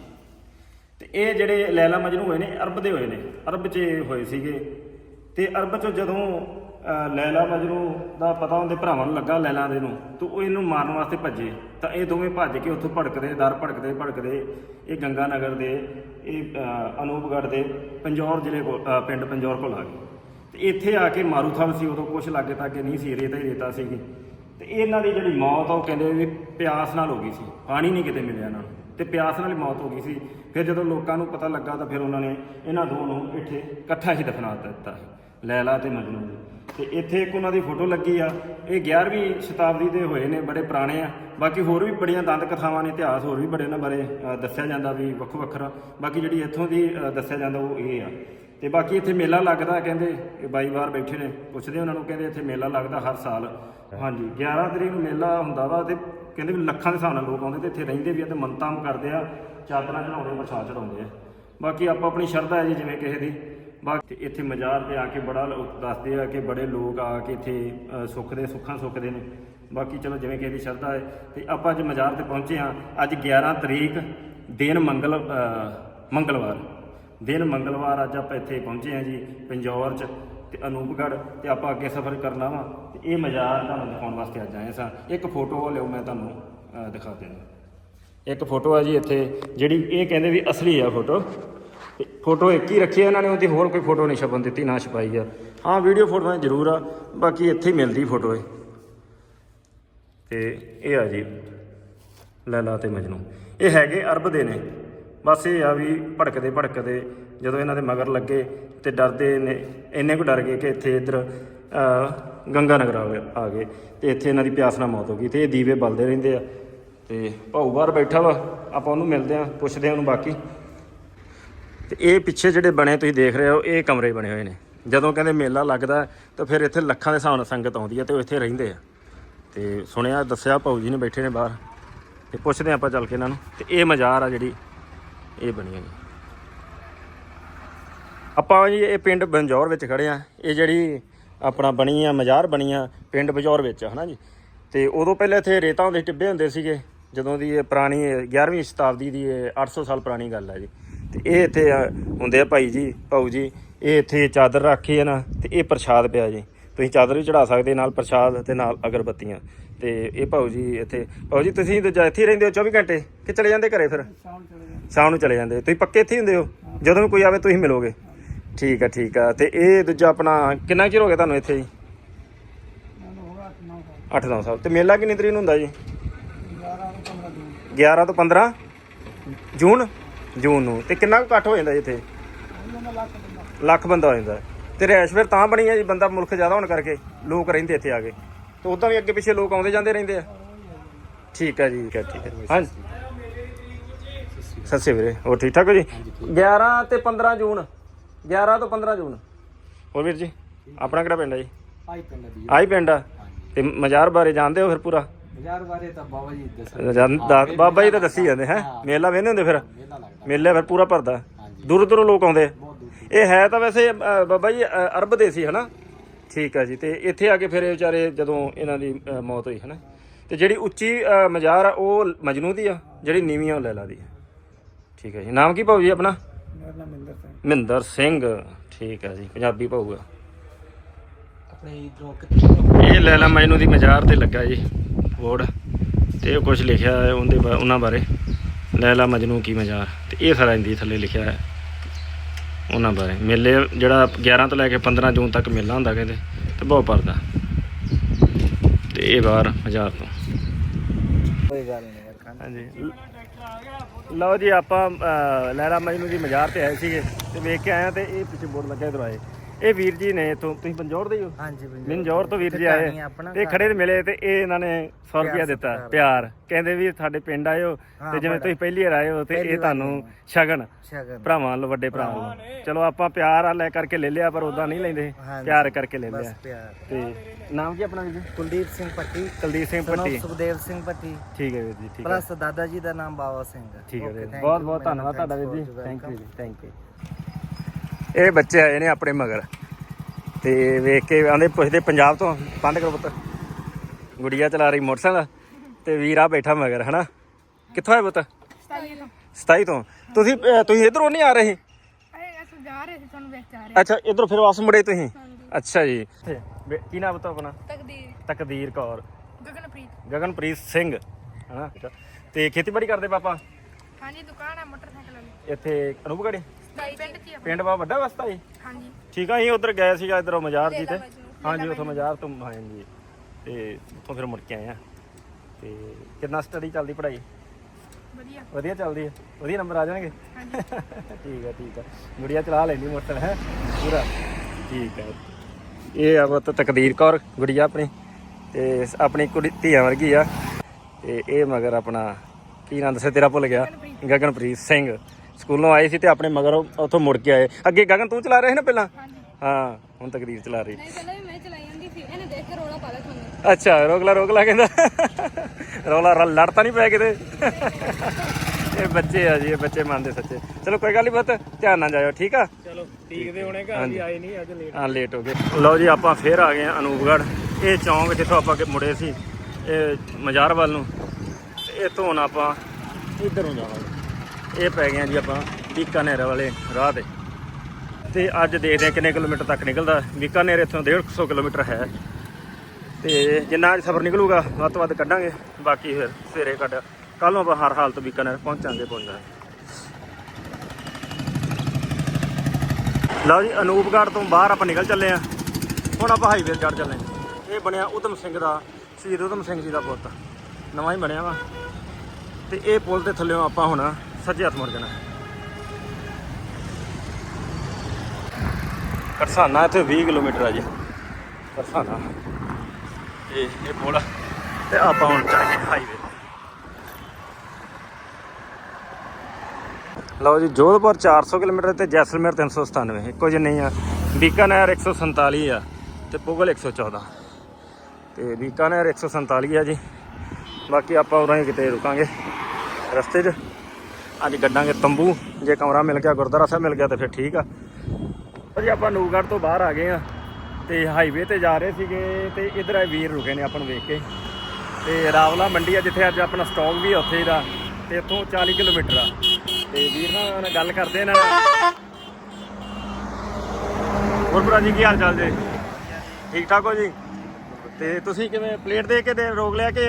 ਤੇ ਇਹ ਜਿਹੜੇ ਲੈਲਾ ਮਜਨੂ ਹੋਏ ਨੇ ਅਰਬ ਦੇ ਹੋਏ ਨੇ। ਅਰਬ 'ਚ ਇਹ ਹੋਏ ਸੀਗੇ। ਤੇ ਅਰਬ 'ਚ ਜਦੋਂ ਲੈਲਾ ਮਜਨੂ ਦਾ ਪਤਾ ਉਹਦੇ ਭਰਾਵਾਂ ਨੂੰ ਲੱਗਾ ਲੈਲਾ ਦੇ ਨੂੰ ਤੇ ਉਹ ਇਹਨੂੰ ਮਾਰਨ ਵਾਸਤੇ ਭੱਜੇ। ਤਾਂ ਇਹ ਦੋਵੇਂ ਭੱਜ ਕੇ ਉੱਥੋਂ ਭੜਕਦੇ ਦਰ ਭੜਕਦੇ ਭੜਕਦੇ ਇਹ ਗੰਗਾ ਨਗਰ ਦੇ ਇਹ ਅਹ, ਅਨੂਪਗੜ੍ਹ ਦੇ ਪੰਜੌਰ ਜ਼ਿਲ੍ਹੇ ਕੋਲ ਪਿੰਡ ਪੰਜੌਰ ਕੋਲ ਆ ਗਏ। ਤੇ ਇੱਥੇ ਆ ਕੇ ਮਾਰੂਥਲ ਸੀ ਉਦੋਂ ਕੁਛ ਲਾਗੇ ਤਾਗੇ ਨਹੀਂ ਸੀ ਰੇਤਾ ਹੀ ਰੇਤਾ ਸੀਗੀ। ਤੇ ਇਹਨਾਂ ਦੀ ਜਿਹੜੀ ਮੌਤ ਆ ਉਹ ਕਹਿੰਦੇ ਵੀ ਪਿਆਸ ਨਾਲ ਹੋ ਗਈ ਸੀ ਪਾਣੀ ਨਹੀਂ ਕਿਤੇ ਮਿਲਿਆ ਇਹਨਾਂ ਨੂੰ। ਤੇ ਪਿਆਸ ਨਾਲ ਹੀ ਮੌਤ ਹੋ ਗਈ ਸੀ। ਫਿਰ ਜਦੋਂ ਲੋਕਾਂ ਨੂੰ ਪਤਾ ਲੱਗਾ ਤਾਂ ਫਿਰ ਉਹਨਾਂ ਨੇ ਇਹਨਾਂ ਦੋ ਨੂੰ ਇੱਥੇ ਇਕੱਠਾ ਹੀ ਦਫਨਾ ਦਿੱਤਾ। ਲੈਲਾ ਤੇ ਮਜਨੂ ਨੂੰ ਤੇ ਇੱਥੇ ਇੱਕ ਉਹਨਾਂ ਦੀ ਫੋਟੋ ਲੱਗੀ ਆ। ਇਹ 11ਵੀਂ ਸ਼ਤਾਬਦੀ ਦੇ ਹੋਏ ਨੇ, ਬੜੇ ਪੁਰਾਣੇ ਆ। ਬਾਕੀ ਹੋਰ ਵੀ ਬੜੀਆਂ ਦੰਦ ਕਥਾਵਾਂ ਨੇ, ਇਤਿਹਾਸ ਹੋਰ ਵੀ ਬੜੇ ਉਹਨਾਂ ਬਾਰੇ ਦੱਸਿਆ ਜਾਂਦਾ ਵੀ ਵੱਖੋ ਵੱਖਰਾ ਬਾਕੀ ਜਿਹੜੀ ਇੱਥੋਂ ਦੀ ਦੱਸਿਆ ਜਾਂਦਾ ਉਹ ਇਹ ਆ। ਤੇ ਬਾਕੀ ਇੱਥੇ ਮੇਲਾ ਲੱਗਦਾ, ਕਹਿੰਦੇ, ਇਹ ਬਾਈ ਬਾਹਰ ਬੈਠੇ ਨੇ। ਪੁੱਛਦੇ ਉਹਨਾਂ ਨੂੰ, ਕਹਿੰਦੇ ਇੱਥੇ ਮੇਲਾ ਲੱਗਦਾ ਹਰ ਸਾਲ। ਹਾਂਜੀ 11 ਤਰੀਕ ਨੂੰ ਮੇਲਾ ਹੁੰਦਾ ਵਾ ਤੇ ਕਹਿੰਦੇ ਵੀ ਲੱਖਾਂ ਦੇ ਹਿਸਾਬ ਨਾਲ ਲੋਕ ਆਉਂਦੇ ਤੇ ਇੱਥੇ ਰਹਿੰਦੇ ਵੀ ਆ ਤੇ ਮੰਨਤਾਂ ਕਰਦੇ ਆ, ਚਾਦਰਾਂ ਚੜਾਉਂਦੇ ਪ੍ਰਸ਼ਾਦ ਚੜਾਉਂਦੇ ਆ। ਬਾਕੀ ਆਪਾਂ ਆਪਣੀ ਸ਼ਰਧਾ ਹੈ ਜੀ, ਜਿਵੇਂ ਕਿਸੇ ਦੀ। ਬਾਕੀ ਇੱਥੇ ਮਜ਼ਾਰ ਤੇ ਆ ਕੇ ਬੜਾ ਲੋਕ ਦੱਸਦੇ ਆ ਕਿ ਬੜੇ ਲੋਕ ਆ ਕੇ ਇੱਥੇ ਅ, ਸੁੱਖਾਂ ਸੁੱਖਦੇ ਨੇ। ਬਾਕੀ ਚਲੋ ਜਿਵੇਂ ਕਿਸੇ ਦੀ ਸ਼ਰਧਾ ਹੈ ਤੇ ਆਪਾਂ ਅੱਜ ਮਜ਼ਾਰ ਤੇ ਪਹੁੰਚੇ ਹਾਂ। ਅੱਜ 11 ਤਰੀਕ ਦਿਨ ਮੰਗਲ ਮੰਗਲਵਾਰ। ਦਿਨ ਮੰਗਲਵਾਰ ਅੱਜ ਆਪਾਂ ਇੱਥੇ ਪਹੁੰਚੇ ਹਾਂ ਜੀ ਪੰਜੌਰ ਚ ਤੇ ਅਨੂਪਗੜ੍ਹ ਤੇ ਆਪਾਂ ਅੱਗੇ ਸਫ਼ਰ ਕਰਨਾ ਵਾ। ਤੇ ਇਹ ਮਜ਼ਾਰ ਤੁਹਾਨੂੰ ਦਿਖਾਉਣ ਵਾਸਤੇ ਅੱਜ ਆਏ ਸਾਂ। ਇੱਕ ਫੋਟੋ ਲਿਓ ਮੈਂ ਤੁਹਾਨੂੰ ਦਿਖਾ ਦਿੰਦਾ। ਇੱਕ ਫੋਟੋ ਆ ਜੀ ਇੱਥੇ ਜਿਹੜੀ ਇਹ ਕਹਿੰਦੇ ਵੀ ਅਸਲੀ ਆ ਫੋਟੋ। ਫੋਟੋ ਇੱਕ ਹੀ ਰੱਖੀ ਆ ਇਹਨਾਂ ਨੇ, ਉਹਦੀ ਹੋਰ ਕੋਈ ਫੋਟੋ ਨਹੀਂ ਛਪਣ ਦਿੱਤੀ, ਨਾ ਛਪਾਈ ਆ। ਹਾਂ ਵੀਡੀਓ ਫੋਟੋਆਂ ਜ਼ਰੂਰ ਆ, ਬਾਕੀ ਇੱਥੇ ਹੀ ਮਿਲਦੀ ਫੋਟੋ ਇਹ। ਤੇ ਇਹ ਆ ਜੀ, ਲੈਲਾ ਤੇ ਮਜਨੂ। ਇਹ ਹੈਗੇ ਅਰਬ ਦੇ ਨੇ। ਬਸ ਇਹ ਆ ਵੀ ਭੜਕਦੇ ਭੜਕਦੇ, ਜਦੋਂ ਇਹਨਾਂ ਦੇ ਮਗਰ ਲੱਗੇ ਤੇ ਡਰਦੇ ਨੇ, ਇੰਨੇ ਕੁ ਡਰ ਗਏ ਕਿ ਇੱਥੇ ਇੱਧਰ ਗੰਗਾ ਨਗਰ ਆ ਗਏ- ਆ ਗਏ। ਤੇ ਇੱਥੇ ਇਹਨਾਂ ਦੀ ਪਿਆਸ ਨਾਲ ਮੌਤ ਹੋ ਗਈ ਤੇ ਇਹ ਦੀਵੇ ਬਲਦੇ ਰਹਿੰਦੇ ਆ। ਤੇ ਭਾਊ ਬਾਹਰ ਬੈਠਾ ਵਾ, ਆਪਾਂ ਉਹਨੂੰ ਮਿਲਦੇ ਆ, ਪੁੱਛਦੇ ਆ ਉਹਨੂੰ ਬਾਕੀ। ਤੇ ਇਹ ਪਿੱਛੇ ਜਿਹੜੇ ਬਣੇ ਤੁਸੀਂ ਦੇਖ ਰਹੇ ਹੋ, ਇਹ ਕਮਰੇ ਬਣੇ ਹੋਏ ਨੇ। ਜਦੋਂ ਕਹਿੰਦੇ ਮੇਲਾ ਲੱਗਦਾ, ਤਾਂ ਫਿਰ ਇੱਥੇ ਲੱਖਾਂ ਦੇ ਹਿਸਾਬ ਨਾਲ ਸੰਗਤ ਆਉਂਦੀ ਹੈ ਤੇ ਉਹ ਇੱਥੇ ਰਹਿੰਦੇ ਆ। ਤੇ ਸੁਣਿਆ, ਦੱਸਿਆ, ਭਾਊ ਜੀ ਨੇ ਬੈਠੇ ਨੇ ਬਾਹਰ। ਤੇ ਪੁੱਛਦੇ ਹਾਂ ਆਪਾਂ ਚੱਲ ਕੇ ਇਹਨਾਂ ਨੂੰ। ਤੇ ਇਹ ਮਜ਼ਾਰ ਆ ਜਿਹੜੀ, ਇਹ ਬਣੀ ਹੈ ਜੀ ਆਪਾਂ ਜੀ ਇਹ ਪਿੰਡ ਬੰਜੌਰ ਵਿੱਚ ਖੜੇ ਆ। ਇਹ ਜਿਹੜੀ ਆਪਣਾ ਬਣੀ ਆ, ਮਜ਼ਾਰ ਬਣੀ ਆ, ਪਿੰਡ ਬੰਜੌਰ ਵਿੱਚ ਹਨਾ ਜੀ? ਤੇ ਉਦੋਂ ਪਹਿਲੇ ਇੱਥੇ ਰੇਤਾਂ ਦੇ ਟਿੱਬੇ ਹੁੰਦੇ ਸੀਗੇ। ਜਦੋਂ ਦੀ ਇਹ ਪੁਰਾਣੀ 11ਵੀਂ ਸ਼ਤਾਬਦੀ ਦੀ ਇਹ 800 ਸਾਲ ਪੁਰਾਣੀ ਗੱਲ ਹੈ ਜੀ। ਤੇ ਇਹ ਇੱਥੇ ਹੁੰਦੇ ਆ ਭਾਈ ਜੀ, ਭਾਊ ਜੀ, ਇਹ ਇੱਥੇ ਚਾਦਰ ਰੱਖੀ ਹੈ ਨਾ, ਤੇ ਇਹ ਪ੍ਰਸ਼ਾਦ ਪਿਆ ਜੀ। ਤੁਸੀਂ ਚਾਦਰ ਵੀ ਚੜਾ ਸਕਦੇ, ਨਾਲ ਪ੍ਰਸ਼ਾਦ ਤੇ ਨਾਲ ਅਗਰਬੱਤੀਆਂ। ਤੇ ਇਹ ਭਾਊ ਜੀ ਇੱਥੇ, ਭਾਊ ਜੀ, ਤੁਸੀਂ ਦੂਜਾ ਇੱਥੇ ਹੀ ਰਹਿੰਦੇ ਹੋ 24 ਘੰਟੇ? ਕਿ ਚਲੇ ਜਾਂਦੇ ਘਰੇ ਫਿਰ? ਸ਼ਾਮ ਨੂੰ ਚਲੇ ਜਾਂਦੇ ਤੁਸੀਂ ਪੱਕੇ ਇੱਥੇ ਹੀ ਹੁੰਦੇ ਹੋ? ਜਦੋਂ ਵੀ ਕੋਈ ਆਵੇ ਤੁਸੀਂ ਮਿਲੋਗੇ। ਠੀਕ ਆ ਠੀਕ ਆ। ਤੇ ਇਹ ਦੂਜਾ ਆਪਣਾ, ਕਿੰਨਾ ਕੁ ਚਿਰ ਹੋ ਗਿਆ ਤੁਹਾਨੂੰ ਇੱਥੇ ਜੀ? ਮੈਨੂੰ ਹੋਗਾ 9 ਸਾਲ। 8-9 ਸਾਲ ਤੇ ਮੇਲਾ ਕਿੰਨੀ ਤਰੀਕ ਨੂੰ ਹੁੰਦਾ ਜੀ? 11 ਤੋਂ 15 ਦਿਨ 11 ਤੋਂ 15 ਜੂਨ? ਜੂਨ ਨੂੰ। ਤੇ ਕਿੰਨਾ ਕੁ ਇਕੱਠ ਹੋ ਜਾਂਦਾ ਜੀ ਇੱਥੇ? ਲੱਖ ਬੰਦਾ ਹੋ ਜਾਂਦਾ। ਤੇ ਰਿਹਾਇਸ਼ ਫਿਰ ਤਾਂ ਬਣੀ ਹੈ ਜੀ ਬੰਦਾ ਮੁਲਕ ਜ਼ਿਆਦਾ ਹੋਣ ਕਰਕੇ ਲੋਕ ਰਹਿੰਦੇ ਇੱਥੇ ਆ ਕੇ। ਤੇ ਉਦਾਂ ਵੀ ਅੱਗੇ ਪਿੱਛੇ ਲੋਕ ਆਉਂਦੇ ਜਾਂਦੇ ਰਹਿੰਦੇ ਆ। ਠੀਕ ਹੈ ਜੀ ਠੀਕ ਹੈ ਠੀਕ ਹੈ ਹਾਂਜੀ। ਸਤਿ ਸ਼੍ਰੀ ਵੀਰੇ ਹੋਰ ਠੀਕ ਠਾਕ ਹੋ ਜੀ? 11 ਤੇ 15 ਜੂਨ 11 ਤੋਂ 15 ਜੂਨ। ਹੋਰ ਵੀਰ ਜੀ ਆਪਣਾ ਕਿਹੜਾ ਪਿੰਡ ਹੈ ਜੀ? ਆਈ ਪਿੰਡ ਆ। ਤੇ ਮਜ਼ਾਰ ਬਾਰੇ ਜਾਣਦੇ ਹੋ ਫਿਰ ਪੂਰਾ? ਬਾਜ਼ਾਰ ਬਾਰੇ ਤਾਂ ਬਾਬਾ ਜੀ ਦੱਸ ਜਾਣ- ਦਾ- ਬਾਬਾ ਜੀ ਤਾਂ ਦੱਸੀ ਜਾਂਦੇ ਹੈ? ਮੇਲਾ ਵੇਖਦੇ ਹੁੰਦੇ ਫਿਰ? ਮੇਲਾ ਲੱਗਦਾ। ਮੇਲੇ ਫਿਰ ਪੂਰਾ ਭਰਦਾ। ਦੂਰ ਦੂਰੋਂ ਲੋਕ ਆਉਂਦੇ। ਇਹ ਹੈ ਤਾਂ ਵੈਸੇ ਬਾਬਾ ਜੀ ਅਰਬ ਦੇ ਸੀ ਹਨਾ? ਠੀਕ ਆ ਜੀ ਤੇ ਇੱਥੇ ਆ ਕੇ ਫਿਰ ਇਹ ਵਿਚਾਰੇ ਜਦੋਂ ਇਹਨਾਂ ਦੀ ਮੌਤ ਹੋਈ ਹਨਾ? ਤੇ ਜਿਹੜੀ ਉੱਚੀ ਮਜ਼ਾਰ ਆ ਉਹ ਮਜਨੂ ਦੀ ਆ ਜਿਹੜੀ ਨੀਵੀਂ ਆ ਉਹ ਲੈਲਾ ਦੀ ਆ। ਠੀਕ ਹੈ ਜੀ। ਨਾਮ ਕੀ ਭਾਊ ਜੀ ਆਪਣਾ? ਮੇਰਾ ਨਾਮ ਮਿੰਦਰ ਸਿੰਘ। ਮਹਿੰਦਰ ਸਿੰਘ। ਠੀਕ ਹੈ ਜੀ ਪੰਜਾਬੀ ਭਾਊ ਆ। ਆਪਣੇ ਇਧਰੋਂ ਕਿੱਥੇ ਇਹ ਲੈਲਾ ਮਜਨੂ ਦੀ ਮਜ਼ਾਰ ਤੇ ਲੱਗਾ ਜੀ। ਬੋਰਡ ਤੇ ਕੁਝ ਲਿਖਿਆ ਹੈ ਉਹਦੇ ਉਹਨਾਂ ਬਾਰੇ। ਲੈਲਾ ਮਜਨੂ ਕੀ ਮਜ਼ਾਰ ਤੇ ਇਹ ਸਾਰਾ ਹਿੰਦੀ ਥੱਲੇ ਲਿਖਿਆ ਹੈ ਉਹਨਾਂ ਬਾਰੇ। ਮੇਲੇ ਜਿਹੜਾ 11 ਤੋਂ ਲੈ ਕੇ 15 ਜੂਨ ਤੱਕ ਮੇਲਾ ਹੁੰਦਾ ਕਹਿੰਦੇ ਤੇ ਬਹੁਤ ਪਰਦਾ ਤੇ ਇਹ ਬਾਹਰ ਹਜ਼ਾਰ ਤੋਂ। ਕੋਈ ਗੱਲ ਨਹੀਂ ਯਾਰ ਖਾਨ ਹਾਂਜੀ। ਲਓ ਜੀ ਆਪਾਂ ਲੈਲਾ ਮਜਨੂ ਦੀ ਮਜ਼ਾਰ ਤੇ ਆਏ ਸੀਗੇ। ਤੇ ਵੇਖ ਕੇ ਆਏ ਆ ਤੇ ਇਹ ਪਿੱਛੇ ਬੋਰਡ ਲੱਗਾ ਇਧਰ ਆਏ। ਇਹ ਵੀਰ ਜੀ ਨੇ ਤੋਂ ਤੁਸੀਂ ਪੰਜੌਰ ਦੇ ਹੀ ਹਾਂਜੀ ਮਿੰਜੌਰ ਤੋਂ ਵੀਰ ਜੀ ਆਏ। ਤੇ ਖੜੇ ਤੇ ਮਿਲੇ ਤੇ ਇਹ ਇਹਨਾਂ ਨੇ 100 ਰੁਪਿਆ ਦਿੱਤਾ। ਪਿਆਰ। ਕਹਿੰਦੇ ਵੀ ਸਾਡੇ ਪਿੰਡ ਆਇਓ ਤੇ ਜਿਵੇਂ। ਤੁਸੀਂ ਪਹਿਲੀ ਵਾਰ ਆਏ ਹੋ ਤੇ ਇਹ ਤੁਹਾਨੂੰ ਸ਼ਗਨ। ਸ਼ਗਨ। ਭਰਾਵਾਂ ਵੱਲੋਂ ਵੱਡੇ ਭਰਾਵਾਂ ਵੱਲੋਂ। ਚਲੋ ਆਪਾਂ ਪਿਆਰ ਆ ਲੈ ਕਰਕੇ ਲੈ ਲਿਆ ਪਰ ਉਦਾਂ ਨਹੀਂ ਲੈਂਦੇ। ਪਿਆਰ ਕਰਕੇ ਲੈ ਲਿਆ। ਤੇ ਨਾਮ ਕੀ ਆਪਣਾ ਵੀਰ ਜੀ? ਕੁਲਦੀਪ ਸਿੰਘ ਪੱਟੀ ਕੁਲਦੀਪ ਸਿੰਘ ਪੱਟੀ ਸੁਖਦੇਵ ਸਿੰਘ ਪੱਟੀ ਠੀਕ ਹੈ ਵੀਰ ਜੀ ਠੀਕ ਹੈ। ਪਲੱਸ ਦਾਦਾ ਜੀ ਦਾ ਨਾਮ ਬਾਵਾ ਸਿੰਘ। ਠੀਕ ਹੈ ਬਹੁਤ ਬਹੁਤ ਧੰਨਵਾਦ ਤੁਹਾਡਾ ਵੀਰ ਜੀ। Thank you. ਜੀ ਥੈਂਕ ਯੂ ਇਹ ਬੱਚੇ ਆਏ ਨੇ ਆਪਣੇ ਮਗਰ। ਤੇ ਵੇਖ ਕੇ ਆਂਦੇ ਪੁੱਛਦੇ ਪੰਜਾਬ ਤੋਂ? ਬੰਦ ਕਰੋ ਪੁੱਤ। ਗੁੜੀਆ ਚਲਾ ਰਹੀ ਮੋਟਰਸਾਈਕਲ ਤੇ ਵੀਰਾ ਬੈਠਾ ਮਗਰ ਹਨਾ? ਕਿੱਥੋਂ ਆਏ ਪੁੱਤ? 27 ਤੋਂ। ਤੁਸੀਂ ਤੁਸੀਂ ਇਧਰੋਂ ਨਹੀਂ ਆ ਰਹੇ? ਅਰੇ ਅਸੀਂ ਜਾ ਰਹੇ ਸੀ ਤੁਹਾਨੂੰ ਵੇਖ ਜਾ ਰਹੇ ਅੱਛਾ ਇਧਰੋਂ ਫਿਰ ਵਾਪਸ ਮੁੜੇ ਤੁਸੀਂ? ਅੱਛਾ ਜੀ। ਕੀ ਨਾਮ ਬਤਾ ਆਪਣਾ? ਤਕਦੀਰ। ਤਕਦੀਰ ਕੌਰ। ਗਗਨਪ੍ਰੀਤ। ਗਗਨਪ੍ਰੀਤ ਸਿੰਘ। ਹਨਾ? ਤੇ ਖੇਤੀਬਾੜੀ ਕਰਦੇ ਪਾਪਾ? ਹਾਂਜੀ ਦੁਕਾਨ ਹੈ ਮੋਟਰਸਾਈਕਲ ਵਾਲੀ। ਇੱਥੇ ਪਿੰਡ ਚ ਹੀ ਆ। ਪਿੰਡ ਬਾ ਵੱਡਾ ਵਸਤਾ ਜੀ ਹਾਂਜੀ। ਠੀਕ ਆ ਅਸੀਂ ਉਧਰ ਗਏ ਸੀਗਾ ਇਧਰੋਂ ਮਜ਼ਾਰ ਜੀ ਤੇ। ਹਾਂਜੀ ਉਥੋਂ ਮਜ਼ਾਰ ਤੋਂ ਹਾਂਜੀ ਤੇ ਉਥੋਂ ਫਿਰ ਮੁੜ ਕੇ ਆਏ ਆ। ਤੇ ਕਿੰਨਾ ਸਟੱਡੀ ਚੱਲਦੀ ਪੜ੍ਹਾਈ? ਵਧੀਆ। ਵਧੀਆ ਚੱਲਦੀ ਹੈ ਵਧੀਆ ਨੰਬਰ ਆ ਜਾਣਗੇ? ਹਾਂਜੀ। *laughs* ਠੀਕ ਆ ਠੀਕ ਆ। ਗੁੜੀਆ ਚਲਾ ਲੈਂਦੀ ਮੋਟਰ ਹੈ? ਪੂਰਾ। ਠੀਕ ਹੈ ਇਹ ਆ ਬਤ ਤਕਦੀਰ ਕੌਰ ਗੁੜੀਆ ਆਪਣੀ। ਤੇ ਸ- ਆਪਣੀ ਕੁੜੀ ਧੀਆ ਵਰਗੀ ਆ। ਤੇ ਇਹ ਮਗਰ ਆਪਣਾ ਕੀ ਨਾਂ ਦੱਸਿਆ? ਤੇਰਾ ਭੁੱਲ ਗਿਆ। ਗਗਨਪ੍ਰੀਤ ਸਿੰਘ। ਸਕੂਲੋਂ ਆਏ ਸੀ ਤੇ ਆਪਣੇ ਮਗਰ ਉਥੋਂ ਮੁੜ ਕੇ ਆਏ। ਅੱਗੇ ਗਗਨ ਤੂੰ ਚਲਾ ਰਿਹਾ ਸੀ ਨਾ ਪਹਿਲਾਂ? ਹਾਂਜੀ। ਹਾਂ ਹੁਣ ਤਕਦੀਰ ਚਲਾ ਰਹੀ। ਨਹੀਂ ਪਹਿਲਾਂ ਵੀ ਮੈਂ ਚਲਾਈ ਜਾਂਦੀ ਸੀ। ਇਹਨੇ ਦੇਖ ਕੇ ਰੋਲਾ ਪਾ ਲਿਆ ਤੁਹਾਨੂੰ ਅੱਛਾ ਰੋਕ ਲਾ ਰੋਕ ਲਾ ਕਹਿੰਦਾ। ਰੋਲਾ ਰ- ਲੜ ਤਾਂ ਨਹੀਂ ਪੈ ਕਿਤੇ? ਇਹ ਬੱਚੇ ਆ ਜੀ ਇਹ ਬੱਚੇ ਮੰਨਦੇ ਸੱਚੇ। ਚਲੋ ਕੋਈ ਗੱਲ ਨਹੀਂ ਬਤ ਧਿਆਨ ਨਾਲ ਜਾਇਓ ਠੀਕ ਆ? ਚਲੋ ਠੀਕ ਦੇ ਹੋਣੇ ਘਰ ਵੀ ਆਏ ਨਹੀਂ ਅੱਜ ਲੇਟ ਹਾਂ ਲੇਟ ਹੋ ਗਏ। ਲਓ ਜੀ ਆਪਾਂ ਫੇਰ ਆ ਗਏ ਆ ਅਨੂਪਗੜ੍ਹ। ਇਹ ਚੌਂਕ ਜਿੱਥੋਂ ਆਪਾਂ ਮੁੜੇ ਸੀ ਇਹ ਮਜ਼ਾਰ ਵੱਲ ਨੂੰ। ਤੇ ਇੱਥੋਂ ਹੁਣ ਆਪਾਂ ਇੱਧਰ ਨੂੰ ਜਾਵਾਂਗੇ। ਇਹ ਪੈ ਗਏ ਜੀ ਆਪਾਂ ਬੀਕਾਨੇਰ ਵਾਲੇ ਰਾਹ ਤੇ। ਤੇ ਅੱਜ ਦੇਖਦੇ ਆ ਕਿੰਨੇ ਕਿਲੋਮੀਟਰ ਤੱਕ ਨਿਕਲਦਾ। ਬੀਕਾਨੇਰ ਇੱਥੋਂ 150 ਕਿਲੋਮੀਟਰ ਹੈ। ਤੇ ਜਿੰਨਾ ਅੱਜ ਸਫ਼ਰ ਨਿਕਲੂਗਾ, ਵੱਧ ਤੋਂ ਵੱਧ ਕੱਢਾਂਗੇ। ਬਾਕੀ ਫਿਰ ਸਵੇਰੇ ਕੱਢ ਕੱਲ ਨੂੰ ਆਪਾਂ ਹਰ ਹਾਲਤ ਬੀਕਾਨੇਰ ਪਹੁੰਚਾਂਗੇ ਪਹੁੰਚਾਂਗੇ ਲਓ ਜੀ, ਅਨੂਪਗੜ੍ਹ ਤੋਂ ਬਾਹਰ ਆਪਾਂ ਨਿਕਲ ਚੱਲੇ ਆ। ਹੁਣ ਆਪਾਂ ਹਾਈਵੇ ਚੜ ਚੱਲੇ ਹਾਂ। ਇਹ ਬਣਿਆ ਉਦਮ ਸਿੰਘ ਦਾ, ਸ਼ਹੀਦ ਉਦਮ ਸਿੰਘ ਜੀ ਦਾ ਪੁੱਤ। ਨਵਾਂ ਹੀ ਬਣਿਆ ਵਾ। ਤੇ ਇਹ ਪੁਲ ਦੇ ਥੱਲੇੋਂ ਆਪਾਂ ਹੁਣ ਸੱਜੇ ਹੱਥ ਮੁੜ ਜਾਣਾ। ਕਰਸਾਨਾ ਇੱਥੇ 20 ਕਿਲੋਮੀਟਰ ਆ ਜੀ। ਕਰਸਾਨਾ। ਇਹ ਇਹ ਪੁਲ ਤੇ ਆਪਾਂ ਹੁਣ ਚੱਲੇ ਹਾਈਵੇ ਲਓ ਜੀ, ਜੋਧਪੁਰ 400 ਕਿਲੋਮੀਟਰ ਤੇ ਜੈਸਲਮੇਰ 397 ਇੱਕੋ ਜਿਹੇ ਨਹੀਂ ਆ। ਬੀਕਾਨੇਰ 147 ਆ ਤੇ ਪੁਗਲ 114 ਤੇ ਬੀਕਾਨੇਰ 147 ਆ ਜੀ। ਬਾਕੀ ਆਪਾਂ ਉਰਾਂ ਹੀ ਕਿਤੇ ਰੁਕਾਂਗੇ। ਰਸਤੇ 'ਚ। ਅੱਜ ਗੱਡਾਂਗੇ ਤੰਬੂ। ਜੇ ਕਮਰਾ ਮਿਲ ਗਿਆ ਗੁਰਦੁਆਰਾ ਸਾਹਿਬ ਮਿਲ ਗਿਆ ਤਾਂ ਫਿਰ ਠੀਕ ਆ। ਜੀ ਆਪਾਂ ਨੂਗੜ ਤੋਂ ਬਾਹਰ ਆ ਗਏ ਆ ਤੇ ਹਾਈਵੇ ਤੇ ਜਾ ਰਹੇ ਸੀਗੇ ਤੇ ਇਧਰ ਆ ਵੀਰ ਰੁਕੇ ਨੇ ਆਪਾਂ ਨੂੰ ਵੇਖ ਕੇ। ਤੇ ਰਾਵਲਾ ਮੰਡੀ ਆ ਜਿੱਥੇ ਅੱਜ ਆਪਣਾ ਸਟਾਕ ਵੀ ਉੱਥੇ ਦਾ। ਤੇ ਇੱਥੋਂ 40 ਕਿਲੋਮੀਟਰ ਆ। ਤੇ ਵੀਰ ਨਾਲ ਗੱਲ ਕਰਦੇ ਇਹਨਾਂ ਨਾਲ। ਗੁਰਪੁਰਾ ਜੀ ਕੀ ਹਾਲ ਚਾਲ ਜੀ? ਠੀਕ ਠਾਕ ਹੋ ਜੀ? ਤੇ ਤੁਸੀਂ ਕਿਵੇਂ ਪਲੇਟ ਦੇ ਕੇ ਤੇ ਰੋਕ ਲਿਆ ਕਿ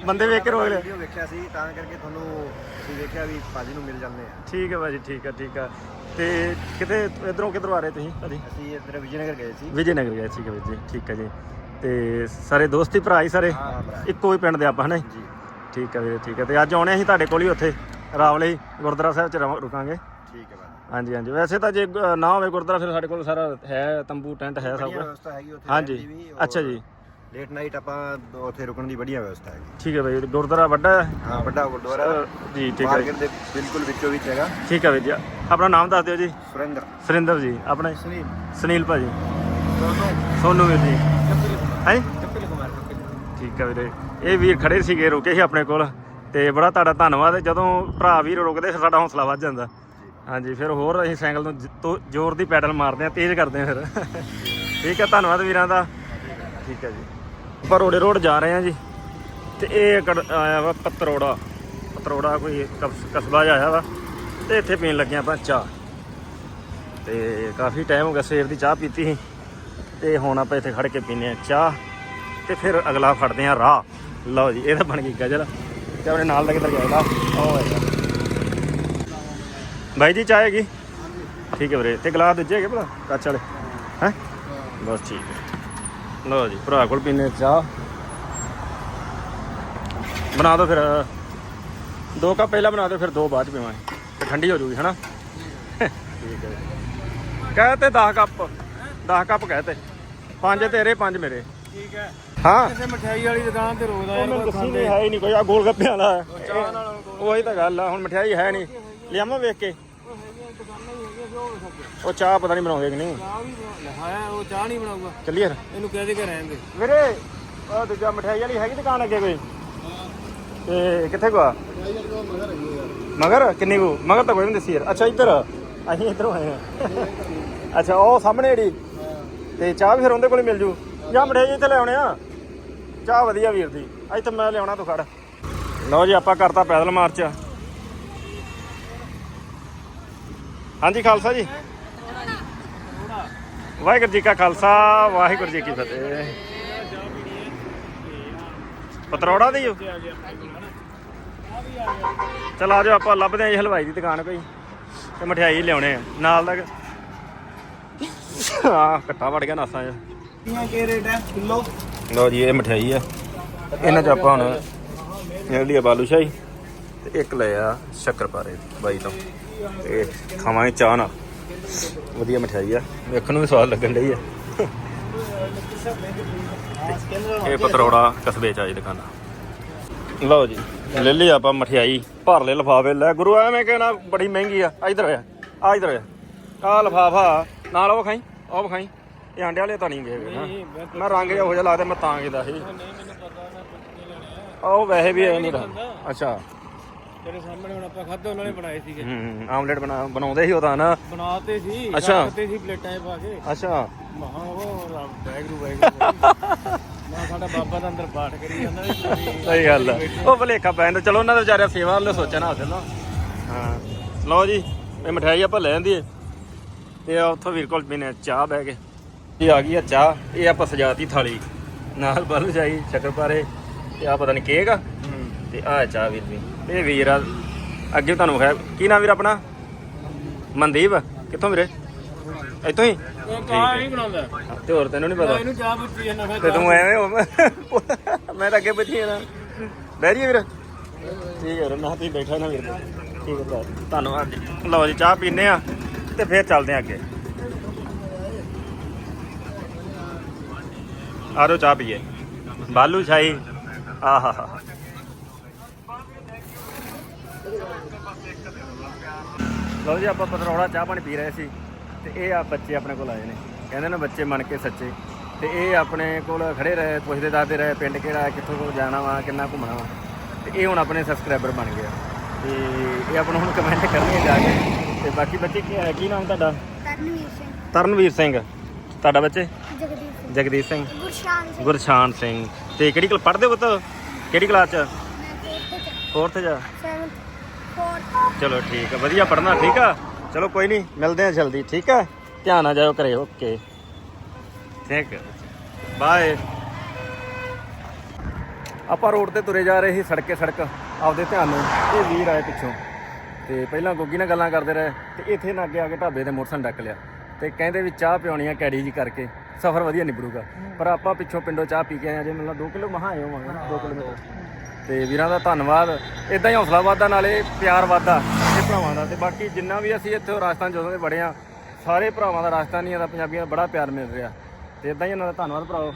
ਬੰਦੇ ਵੇਖ ਕੇ ਰੋਕ ਲਿਆ ਵੀਡੀਓ ਵੇਖਿਆ ਸੀ ਤਾਂ ਕਰਕੇ ਤੁਹਾਨੂੰ ਅਸੀਂ ਵੇਖਿਆ ਵੀ ਭਾਜੀ ਨੂੰ ਮਿਲ ਜਾਂਦੇ ਆ। ਠੀਕ ਹੈ ਭਾਜੀ ਠੀਕ ਹੈ ਠੀਕ ਹੈ ਤੇ ਕਿਤੇ ਇਧਰੋਂ ਕਿਧਰੋਂ ਆ ਰਹੇ ਤੁਸੀਂ ਭਾਜੀ? ਅਸੀਂ ਇੱਧਰ ਵਿਜੇਨਗਰ ਗਏ ਸੀ। ਵਿਜੇ ਨਗਰ ਗਏ ਹੈ ਵੀਰ ਜੀ ਠੀਕ ਹੈ ਜੀ। ਤੇ ਸਾਰੇ ਦੋਸਤੀ ਭਰਾ ਹੀ ਸਾਰੇ? ਹਾਂ ਭਰਾ। ਇੱਕੋ ਹੀ ਪਿੰਡ ਦੇ ਆਪਾਂ ਹਨਾ ਜੀ? ਜੀ। ਠੀਕ ਹੈ ਵੀਰੇ ਠੀਕ ਹੈ ਤੇ ਅੱਜ ਆਉਣੇ ਅਸੀਂ ਤੁਹਾਡੇ ਕੋਲ ਹੀ ਉੱਥੇ ਰਾਵਲੇ ਹੀ ਗੁਰਦੁਆਰਾ ਸਾਹਿਬ ਚ ਰਵਾਂ- ਰੁਕਾਂਗੇ। ਠੀਕ ਹੈ ਭਾਜੀ। ਹਾਂਜੀ ਹਾਂਜੀ। ਵੈਸੇ ਤਾਂ ਜੇ ਨਾ ਹੋਵੇ ਗੁਰਦੁਆਰਾ ਫਿਰ ਸਾਡੇ ਕੋਲ ਸਾਰਾ ਹੈ ਤੰਬੂ ਟੈਂਟ ਹੈ ਸਭ ਵਧੀਆ ਕੁਛ। ਵਿਵਸਥਾ ਹੈਗੀ ਉੱਥੇ ਹਾਂਜੀ। ਰਹਿਣ ਦੀ ਵੀ ਔਰ ਅੱਛਾ ਜੀ। ਲੇਟ ਨਾਈਟ ਆਪਾਂ ਉੱਥੇ ਰੁਕਣ ਦੀ ਵਧੀਆ ਵਿਵਸਥਾ ਹੈਗੀ। ਠੀਕ ਹੈ ਭਾਈ ਗੁਰਦੁਆਰਾ ਵੱਡਾ ਹੈ? ਹਾਂ ਵੱਡਾ ਗੁਰਦੁਆਰਾ ਜੀ ਠੀਕ ਹੈ ਮਾਰਕੀਟ ਦੇ ਬਿਲਕੁਲ ਵਿੱਚੋਂ ਵਿੱਚ ਹੈਗਾ। ਠੀਕ ਹੈ ਵੀਰ ਜੀ। ਆਪਣਾ ਨਾਮ ਦੱਸ ਦਿਓ ਜੀ। ਸੁਰਿੰਦਰ। ਸੁਰਿੰਦਰ ਜੀ ਆਪਣੇ? ਸੁਨੀਲ। ਸੁਨੀਲ ਭਾਜੀ। ਸੋਨੂ। ਵੀਰ ਜੀ। ਹੈ? ਠੀਕ ਹੈ ਵੀਰੇ। ਇਹ ਵੀਰ ਖੜੇ ਸੀਗੇ ਰੁਕੇ ਸੀ ਆਪਣੇ ਕੋਲ। ਤੇ ਬੜਾ ਤੁਹਾਡਾ ਧੰਨਵਾਦ ਜਦੋਂ ਭਰਾ ਵੀਰ ਰੁਕਦੇ ਫਿਰ ਸਾਡਾ ਹੌਸਲਾ ਵੱਧ ਜਾਂਦਾ। ਹਾਂਜੀ ਫਿਰ ਹੋਰ ਅਸੀਂ ਸਾਈਕਲ ਨੂੰ ਜ- ਤੋਂ ਜ਼ੋਰ ਦੀ ਪੈਡਲ ਮਾਰਦੇ ਆ ਤੇਜ਼ ਕਰਦੇ ਆ ਫਿਰ। ਠੀਕ ਹੈ ਧੰਨਵਾਦ ਵੀਰਾਂ ਦਾ। ਠੀਕ ਹੈ ਜੀ। ਆਪਾਂ ਰੋੜੇ ਰੋਡ ਜਾ ਰਹੇ ਆ ਜੀ। ਤੇ ਇਹ ਕੜ- ਆਇਆ ਵਾ ਪਤਰੋੜਾ। ਪਤਰੋੜਾ ਕੋਈ ਕਸ- ਕਸਬਾ ਜਿਹਾ ਆਇਆ ਵਾ। ਤੇ ਇੱਥੇ ਪੀਣ ਲੱਗੇ ਆਪਾਂ ਚਾਹ। ਤੇ ਕਾਫੀ ਟਾਈਮ ਹੋ ਗਿਆ ਸਵੇਰ ਦੀ ਚਾਹ ਪੀਤੀ ਸੀ। ਤੇ ਹੁਣ ਆਪਾਂ ਇੱਥੇ ਖੜ ਕੇ ਪੀਨੇ ਆ ਚਾਹ। ਤੇ ਫਿਰ ਅਗਲਾ ਫੜਦੇ ਆ ਰਾਹ। ਲਓ ਜੀ, ਇਹ ਤਾਂ ਬਣ ਗਈ ਗਜਲ। ਤੇ ਆਪਣੇ ਨਾਲ ਦਾ ਕਿੱਧਰ ਗਿਆ? ਇਹਦਾ ਉਹ ਹੈਗਾ ਬਾਈ ਜੀ, ਚਾਹ ਹੈਗੀ? ਠੀਕ ਹੈ ਵੀਰੇ। ਤੇ ਗਲਾਸ ਦੂਜੇ ਹੈਗੇ ਭਲਾ? ਕੱਚ ਵਾਲੇ? ਹੈ? ਬਸ ਠੀਕ ਹੈ। ਲਓ ਜੀ ਭਰਾ ਕੋਲ ਪੀਨੇ ਚਾਹ। ਬਣਾ ਦਿਓ ਫਿਰ ਦੋ ਕੱਪ ਪਹਿਲਾਂ ਬਣਾ ਦਿਓ ਫਿਰ ਦੋ ਬਾਅਦ ਚ ਪੀਵਾਂਗੇ। ਤੇ ਠੰਡੀ ਹੋ ਜੂਗੀ ਹਨਾ? ਠੀਕ ਹੈ ਕਹੇ ਤੇ 10 ਕੱਪ 10 ਕੱਪ ਕਹੇ ਤੇ। ਪੰਜ ਤੇਰੇ ਪੰਜ ਮੇਰੇ। ਠੀਕ ਹੈ। ਹਾਂ। ਕਿਸੇ ਮਠਿਆਈ ਵਾਲੀ ਦੁਕਾਨ ਤੇ ਰੋਜ਼ ਆਇਆ ਮੈਨੂੰ ਦੱਸੀ ਨਹੀਂ ਹੈ ਹੀ ਨਹੀਂ ਕੋਈ ਆ ਗੋਲ ਗੱਪਿਆਂ ਵਾਲਾ ਉਹੀ ਤਾਂ ਗੱਲ ਆ ਹੁਣ ਮਠਿਆਈ ਹੈ ਨਹੀਂ। ਲਿਆਵਾਂ ਵੇਖ ਕੇ। ਉਹ ਚਾਹ ਪਤਾ ਨਹੀਂ ਬਣਾਉਂਦੇ ਕਿ ਨਹੀਂ। ਚਾਹ ਵੀ ਲਿਖਾਇਆ ਉਹ ਚਾਹ ਨਹੀਂ ਬਣਾਊਗਾ। ਚੱਲੀਏ ਫਿਰ। ਇਹਨੂੰ ਕਹਿ ਦੇ ਕੇ ਰਹਿਣ ਦੇ। ਵੀਰੇ ਉਹ ਦੂਜਾ ਮਠਿਆਈ ਵਾਲੀ ਹੈਗੀ ਦੁਕਾਨ ਅੱਗੇ ਕੋਈ? ਤੇ ਕਿੱਥੇ ਕੋ ਮਗਰ? ਕਿੰਨੀ ਕੋ? ਮਗਰ ਤਾਂ ਕੋਈ ਨਹੀਂ ਦੱਸੀ ਯਾਰ। ਅੱਛਾ ਇੱਧਰ। ਅਸੀਂ ਇੱਧਰੋਂ ਆਏ ਆ ਅੱਛਾ ਉਹ ਸਾਹਮਣੇ ਜਿਹੜੀ। ਤੇ ਚਾਹ ਵੀ ਫਿਰ ਉਹਦੇ ਕੋਲ ਹੀ ਮਿਲ ਜੂ। ਜਾਂ ਮਠਿਆਈ ਇੱਥੇ ਲੈ ਆਉਣੇ ਆ। ਚਾਹ ਵਧੀਆ ਵੀਰ ਦੀ। ਇੱਥੇ ਮੈਂ ਲਿਆਉਣਾ ਤੂੰ ਖੜ। ਲਓ ਜੀ ਆਪਾਂ ਕਰਤਾ ਪੈਦਲ ਮਾਰਚ। ਹਾਂਜੀ ਖਾਲਸਾ ਜੀ। ਵਾਹਿਗੁਰੂ ਜੀ ਕਾ ਖਾਲਸਾ ਵਾਹਿਗੁਰੂ ਜੀ ਕੀ ਫਤਿਹ। ਪਤਰੋੜਾ ਦੀ ਹੋ ਚਲ ਆ ਜਾਓ ਆਪਾਂ ਲੱਭਦੇ ਆਂ ਜੀ ਹਲਵਾਈ ਦੀ ਦੁਕਾਨ ਕੋਈ। ਤੇ ਮਠਿਆਈ ਲਿਆਉਣੇ ਆ। ਨਾਲ ਦਾ ਆ ਕੱਟਾ ਵੜ ਗਿਆ ਨਾਸਾਂ 'ਚ। ਕਿੰਨਾ ਕੀ ਰੇਟ ਹੈ ਕਿਲੋ? ਲਓ ਜੀ ਇਹ ਮਠਿਆਈ ਆ। ਇਹਨਾਂ 'ਚ ਆਪਾਂ ਹੁਣ ਇਹ ਲਈ ਬਾਲੂ ਸ਼ਾਹੀ। ਤੇ ਇੱਕ ਲੈ ਆ ਸ਼ੱਕਰਪਾਰੇ ਬਾਈ ਤੋਂ। ਤੇ ਖਾਵਾਂਗੇ ਚਾਹ ਨਾਲ। ਵਧੀਆ ਮਠਿਆਈ ਆ। ਵੇਖਣ ਨੂੰ ਵੀ ਸਵਾਦ ਲੱਗਣ ਡਈ ਆ। ਇਹ ਪਤਰੋੜਾ ਕਸਬੇ ਚ ਆ ਜੀ ਦੁਕਾਨ। ਲਓ ਜੀ ਲੈ ਲਈ ਆਪਾਂ ਮਠਿਆਈ। ਭਰ ਲੈ ਲਫਾਫੇ। ਲੈ ਗੁਰੂ ਐਵੇਂ ਕਹਿਣਾ ਬੜੀ ਮਹਿੰਗੀ ਆ। ਇਧਰ ਆ ਆ ਇਧਰ ਆ ਆ ਲਫਾਫਾ ਨਾਲ ਉਹ ਖਾਈ ਉਹ ਖਾਈ ਇਹ ਆਂਡੇ ਵਾਲੇ ਤਾਂ ਨਹੀਂ ਗਏ ਨਾ। ਮੈਂ ਰੰਗ ਜਿਹਾ ਹੋ ਜਾ ਲੱਗਦਾ ਮੈਂ ਤਾਂ ਕਿਦਾ ਸੀ। ਉਹ ਵੈਸੇ ਵੀ ਇਹ ਨਹੀਂ ਰਹਾ ਅੱਛਾ। ਤੇਰੇ ਸਾਹਮਣੇ ਹੁਣ ਆਪਾਂ ਖਾਦੇ ਉਹਨਾਂ ਨੇ ਬਣਾਏ ਸੀਗੇ। ਹੂੰ ਆਮਲੇਟ ਬਣਾ ਬਣਾਉਂਦੇ ਸੀ ਉਹ ਤਾਂ ਨਾ ਬਣਾਤੇ ਸੀ ਅੱਛਾ। ਰੱਖਤੇ ਸੀ ਪਲੇਟਾਂ 'ਚ ਪਾ ਕੇ। ਅੱਛਾ। ਮਹਾ ਉਹ ਬੈਗਰੂ ਬੈਗਰੂ ਮੈਂ ਸਾਡਾ ਬਾਬਾ ਦਾ ਅੰਦਰ ਪਾਠ ਕਰੀ ਜਾਂਦਾ ਵੀ ਸਾਰੀ- *laughs* ਸਹੀ ਗੱਲ ਆ। ਉਹ ਭਲੇਖਾ ਪੈਂਦਾ ਚਲੋ ਉਹਨਾਂ ਦੇ ਵਿਚਾਰਿਆ ਸੇਵਾ ਵੱਲੋਂ ਸੋਚਿਆ ਨਾ ਨਾ। ਹਾਂ। ਲਓ ਜੀ ਇਹ ਮਠਿਆਈ ਆਪਾਂ ਲੈ ਜਾਂਦੀ ਏ ਤੇ ਆ ਉੱਥੋਂ ਵੀਰ ਕੋਲ ਪੀਨੇ ਚਾਹ ਬਹਿ ਕੇ। ਇਹ ਆ ਗਈ ਆ ਚਾਹ ਇਹ ਆਪਾਂ ਸਜਾਤੀ ਥਾਲੀ। ਨਾਲ ਬਲ ਜਾਈ ਸ਼ੱਕਰਪਾਰੇ ਤੇ ਆ ਪਤਾ ਨਹੀਂ ਕੇਕ ਆ। ਤੇ ਆ ਚਾਹ ਵੀਰ ਵੀ ਇਹ ਵੀਰ ਆ ਅੱਗੇ ਤੁਹਾਨੂੰ ਵਿਖਾਇਆ। ਕੀ ਨਾਮ ਵੀਰ ਆਪਣਾ? ਮਨਦੀਪ। ਕਿੱਥੋਂ ਵੀਰੇ? ਇੱਥੋਂ ਹੀ? ਇਹ ਕਾਹ ਨਹੀਂ ਬਣਾਉਂਦਾ। ਤੇ ਹੋਰ ਤੈਨੂੰ ਨਹੀਂ ਪਤਾ? ਇਹਨੂੰ ਚਾਹ ਪੁੱਛੀ ਜਾਂਦਾ ਫਿਰ ਤੇ ਤੂੰ ਐਵੇਂ ਹੋ ਮੈਂ ਤਾਂ ਅੱਗੇ ਪੁੱਛੀ ਨਾ ਬਹਿ ਜੀ ਵੀਰ। ਠੀਕ ਹੈ ਨਾ ਤੁਸੀਂ ਬੈਠਾ ਨਾ ਵੀਰ। ਠੀਕ ਹੈ ਧੰਨਵਾਦ ਜੀ। ਲਓ ਜੀ ਚਾਹ ਪੀਨੇ ਆ ਤੇ ਫੇਰ ਚੱਲਦੇ ਆ ਅੱਗੇ। ਆ ਜਾਓ ਚਾਹ ਪੀਏ। ਬਾਲੂ ਸ਼ਾਹੀ ਆਹਾ ਲਓ ਜੀ ਆਪਾਂ ਪਤਰੌੜਾ ਚਾਹ ਪਾਣੀ ਪੀ ਰਹੇ ਸੀ ਤੇ ਇਹ ਆ ਬੱਚੇ ਆਪਣੇ ਕੋਲ ਆਏ ਨੇ। ਕਹਿੰਦੇ ਨੇ ਬੱਚੇ ਮੰਨ ਕੇ ਸੱਚੇ। ਤੇ ਇਹ ਆਪਣੇ ਕੋਲ ਖੜੇ ਰਹੇ ਪੁੱਛਦੇ ਦੱਸਦੇ ਰਹੇ ਪਿੰਡ ਕਿਹੜਾ ਹੈ, ਕਿੱਥੋਂ ਕੋਲ ਜਾਣਾ ਵਾ ਕਿੰਨਾ ਘੁੰਮਣਾ ਵਾ। ਤੇ ਇਹ ਹੁਣ ਆਪਣੇ ਸਬਸਕ੍ਰਾਈਬਰ ਬਣ ਗਿਆ ਤੇ ਇਹ ਆਪਾਂ ਨੂੰ ਹੁਣ ਕਮੈਂਟ ਕਰਨਗੇ ਜਾ ਕੇ। ਤੇ ਬਾਕੀ ਬੱਚੇ ਕੀ ਕੀ ਨਾਮ ਤੁਹਾਡਾ? ਤਰਨਵੀਰ ਸਿੰਘ। ਤਰਨਵੀਰ ਸਿੰਘ। ਤੁਹਾਡਾ ਬੱਚੇ? ਜਗਦੀਪ ਸਿੰਘ। ਜਗਦੀਪ ਸਿੰਘ। ਗੁਰਸ਼ਾਨ ਸਿੰਘ। ਗੁਰਸ਼ਾਨ ਸਿੰਘ। ਤੇ ਕਿਹੜੀ ਕਲਾਸ ਪੜ੍ਹਦੇ ਹੋ ਪੁੱਤ? ਕਿਹੜੀ ਕਲਾਸ ਚ? ਮੈਂ ਫੋਰਥ ਚ 4th ਚ 7th ਚਲੋ ਠੀਕ ਆ, ਵਧੀਆ ਪੜਨਾ ਠੀਕ ਆ? ਚਲੋ ਕੋਈ ਨਹੀਂ, ਮਿਲਦੇ ਆ ਜਲਦੀ, ਠੀਕ ਆ? ਧਿਆਨ ਨਾਲ ਜਾਇਓ ਘਰੇ, ਓਕੇ। ਥੈਂਕ ਬਾਏ ਆਪਾਂ ਰੋਡ ਤੇ ਤੁਰੇ ਜਾ ਰਹੇ ਸੀ ਸੜਕੇ ਸੜਕ, ਆਪਦੇ ਧਿਆਨ ਨੂੰ ਇਹ ਵੀਰ ਆਏ ਪਿੱਛੋਂ। ਤੇ ਪਹਿਲਾਂ ਗੋਗੀ ਨਾਲ ਗੱਲਾਂ ਕਰਦੇ ਰਹੇ, ਤੇ ਇੱਥੇ ਨਾ ਅੱਗੇ ਆ ਕੇ ਢਾਬੇ ਤੇ ਮੋਟਰਸਾਈਕਲ ਡੱਕ ਲਿਆ। ਤੇ ਕਹਿੰਦੇ ਵੀ ਚਾਹ ਪਿਉਣੀ ਆ ਕੈੜੀ ਜੀ ਕਰਕੇ, ਸਫ਼ਰ ਵਧੀਆ ਨਿਬੜੂਗਾ। ਪਰ ਆਪਾਂ ਪਿੱਛੋਂ ਪਿੰਡੋਂ ਚਾਹ ਪੀ ਕੇ ਆਏ ਆ, ਜੇ ਮਤਲਬ 2 ਕਿਲੋ ਮਹਾ ਆਏ ਹੋਵਾਂਗੇ 2 ਕਿਲੋਮੀਟਰ ਤੇ ਵੀਰਾਂ ਦਾ ਧੰਨਵਾਦ। ਇਦਾਂ ਹੀ ਹੌਸਲਾ ਵਾਦਾ ਨਾਲੇ ਪਿਆਰ ਵਾਦਾ ਇਹ ਭਰਾਵਾਂ ਦਾ। ਤੇ ਬਾਕੀ ਜਿੰਨਾ ਵੀ ਅਸੀਂ ਇੱਥੇ ਰਾਜਸਥਾਨ ਜਦੋਂ ਦੇ ਬੜੇ ਆ ਸਾਰੇ ਭਰਾਵਾਂ ਦਾ ਰਾਜਸਥਾਨੀਆਂ ਦਾ ਪੰਜਾਬੀਆਂ ਦਾ ਬੜਾ ਪਿਆਰ ਮਿਲ ਰਿਹਾ। ਤੇ ਇਦਾਂ ਹੀ ਉਹਨਾਂ ਦਾ ਧੰਨਵਾਦ ਭਰਾਓ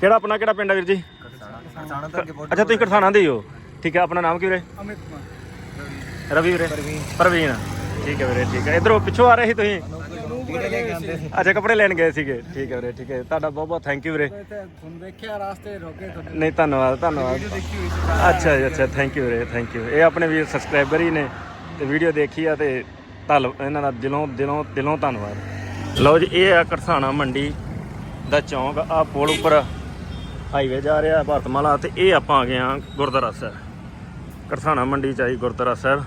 ਕਿਹੜਾ ਆਪਣਾ ਕਿਹੜਾ ਪਿੰਡ ਆ ਵੀਰ ਜੀ? ਅੱਛਾ ਤੁਸੀਂ ਕਟਸਾਣਾ ਦੇ ਹੀ ਹੋ। ਠੀਕ ਹੈ ਆਪਣਾ ਨਾਮ ਕੀ ਵੀਰੇ? ਅਮਿਤ ਕੁਮਾਰ। ਰਵੀ ਵੀਰੇ। ਪ੍ਰਵੀਨ। ਠੀਕ ਹੈ ਵੀਰੇ ਠੀਕ ਹੈ। ਇਧਰੋਂ ਪਿੱਛੋਂ ਆ ਰਹੇ ਸੀ ਤੁਸੀਂ? ਅੱਛਾ ਕੱਪੜੇ ਲੈਣ ਗਏ ਸੀਗੇ। ਠੀਕ ਹੈ ਵੀਰੇ ਠੀਕ ਹੈ। ਤੁਹਾਡਾ ਬਹੁਤ ਬਹੁਤ ਥੈਂਕ ਯੂ ਵੀਰੇ। ਤੁਹਾਨੂੰ ਦੇਖਿਆ ਰਾਸਤੇ ਰੋਕੇ ਤੁਹਾਡੇ। ਨਹੀਂ ਧੰਨਵਾਦ ਧੰਨਵਾਦ। ਅੱਛਾ ਜੀ ਅੱਛਾ ਥੈਂਕ ਯੂ ਵੀਰੇ ਥੈਂਕ ਯੂ ਇਹ ਆਪਣੇ ਵੀਰ ਸਬਸਕ੍ਰਾਈਬਰ ਹੀ ਨੇ ਤੇ ਵੀਡੀਓ ਦੇਖੀ ਆ ਤੇ ਧੰਨ ਇਹਨਾਂ ਦਾ ਦਿਲੋਂ ਦਿਲੋਂ ਦਿਲੋਂ ਧੰਨਵਾਦ। ਲਓ ਜੀ ਇਹ ਆ ਕਰਸਾਣਾ ਮੰਡੀ ਦਾ ਚੌਂਕ ਆ ਪੁਲ ਉੱਪਰ ਹਾਈਵੇ ਜਾ ਰਿਹਾ ਭਾਰਤਮਾਲਾ ਤੇ ਇਹ ਆਪਾਂ ਆ ਗਏ ਆ ਗੁਰਦੁਆਰਾ ਸਾਹਿਬ। ਕਰਸਾਣਾ ਮੰਡੀ ਚ ਆਈ ਗੁਰਦੁਆਰਾ ਸਾਹਿਬ।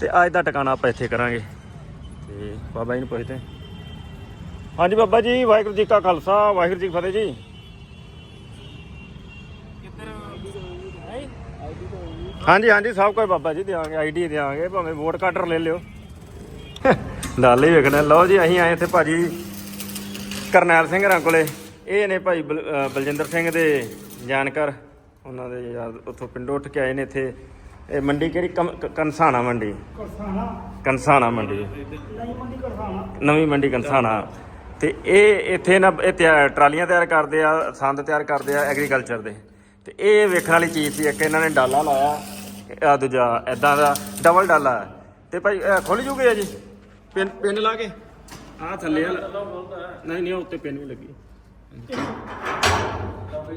ਤੇ ਅੱਜ ਦਾ ਟਿਕਾਣਾ ਆਪਾਂ ਇੱਥੇ ਕਰਾਂਗੇ। ਤੇ ਬਾਬਾ ਜੀ ਨੂੰ ਪੁੱਛਦੇ। ਹਾਂਜੀ ਬਾਬਾ ਜੀ ਵਾਹਿਗੁਰੂ ਜੀ ਕਾ ਖਾਲਸਾ ਵਾਹਿਗੁਰੂ ਜੀ ਕੀ ਫਤਿਹ ਜੀ। ਹਾਂਜੀ ਹਾਂਜੀ ਸਭ ਕੁਝ ਬਾਬਾ ਜੀ ਦਿਆਂਗੇ ਆਈਡੀ ਦਿਆਂਗੇ ਭਾਵੇਂ ਵੋਟ ਕਾਰਡਰ ਲੈ ਲਿਓ। ਲਾਲੇ ਵੇਖਣਾ ਲਓ ਜੀ ਅਸੀਂ ਆਏ ਇੱਥੇ ਭਾਜੀ ਕਰਨੈਲ ਸਿੰਘ ਰਾਂ ਕੋਲੇ। ਇਹ ਨੇ ਭਾਈ ਬਲਜਿੰਦਰ ਸਿੰਘ ਦੇ ਜਾਣਕਾਰ। ਉਹਨਾਂ ਦੇ ਯਾਰ ਉੱਥੋਂ ਪਿੰਡੋਂ ਉੱਠ ਕੇ ਆਏ ਨੇ ਇੱਥੇ। ਇਹ ਮੰਡੀ ਕਿਹੜੀ? ਕੰਸਾਣਾ ਮੰਡੀ। ਕੰਸਾਣਾ ਮੰਡੀ। ਨਵੀਂ ਮੰਡੀ ਕੰਸਾਣਾ ਤੇ ਇਹ ਇੱਥੇ ਨਾ ਇਹ ਤਿਆ- ਟਰਾਲੀਆਂ ਤਿਆਰ ਕਰਦੇ ਆ ਸੰਦ ਤਿਆਰ ਕਰਦੇ ਆ ਐਗਰੀਕਲਚਰ ਦੇ। ਤੇ ਇਹ ਵੇਖਣ ਵਾਲੀ ਚੀਜ਼ ਸੀ ਇੱਕ ਇਹਨਾਂ ਨੇ ਡਾਲਾ ਲਾਇਆ ਆ ਦੂਜਾ ਐਦਾਂ ਦਾ ਡਬਲ ਡਾਲਾ। ਹੈ। ਤੇ ਭਾਈ ਇਹ ਖੁੱਲ ਜੂਗੇ ਆ ਜੀ ਪਿੰਨ ਪਿੰਨ ਲਾ ਕੇ। ਆ ਥੱਲੇ ਆ। ਨਹੀਂ ਨਹੀਂ ਉਹ ਉੱਤੇ ਪਿੰਨ ਵੀ ਲੱਗੀ।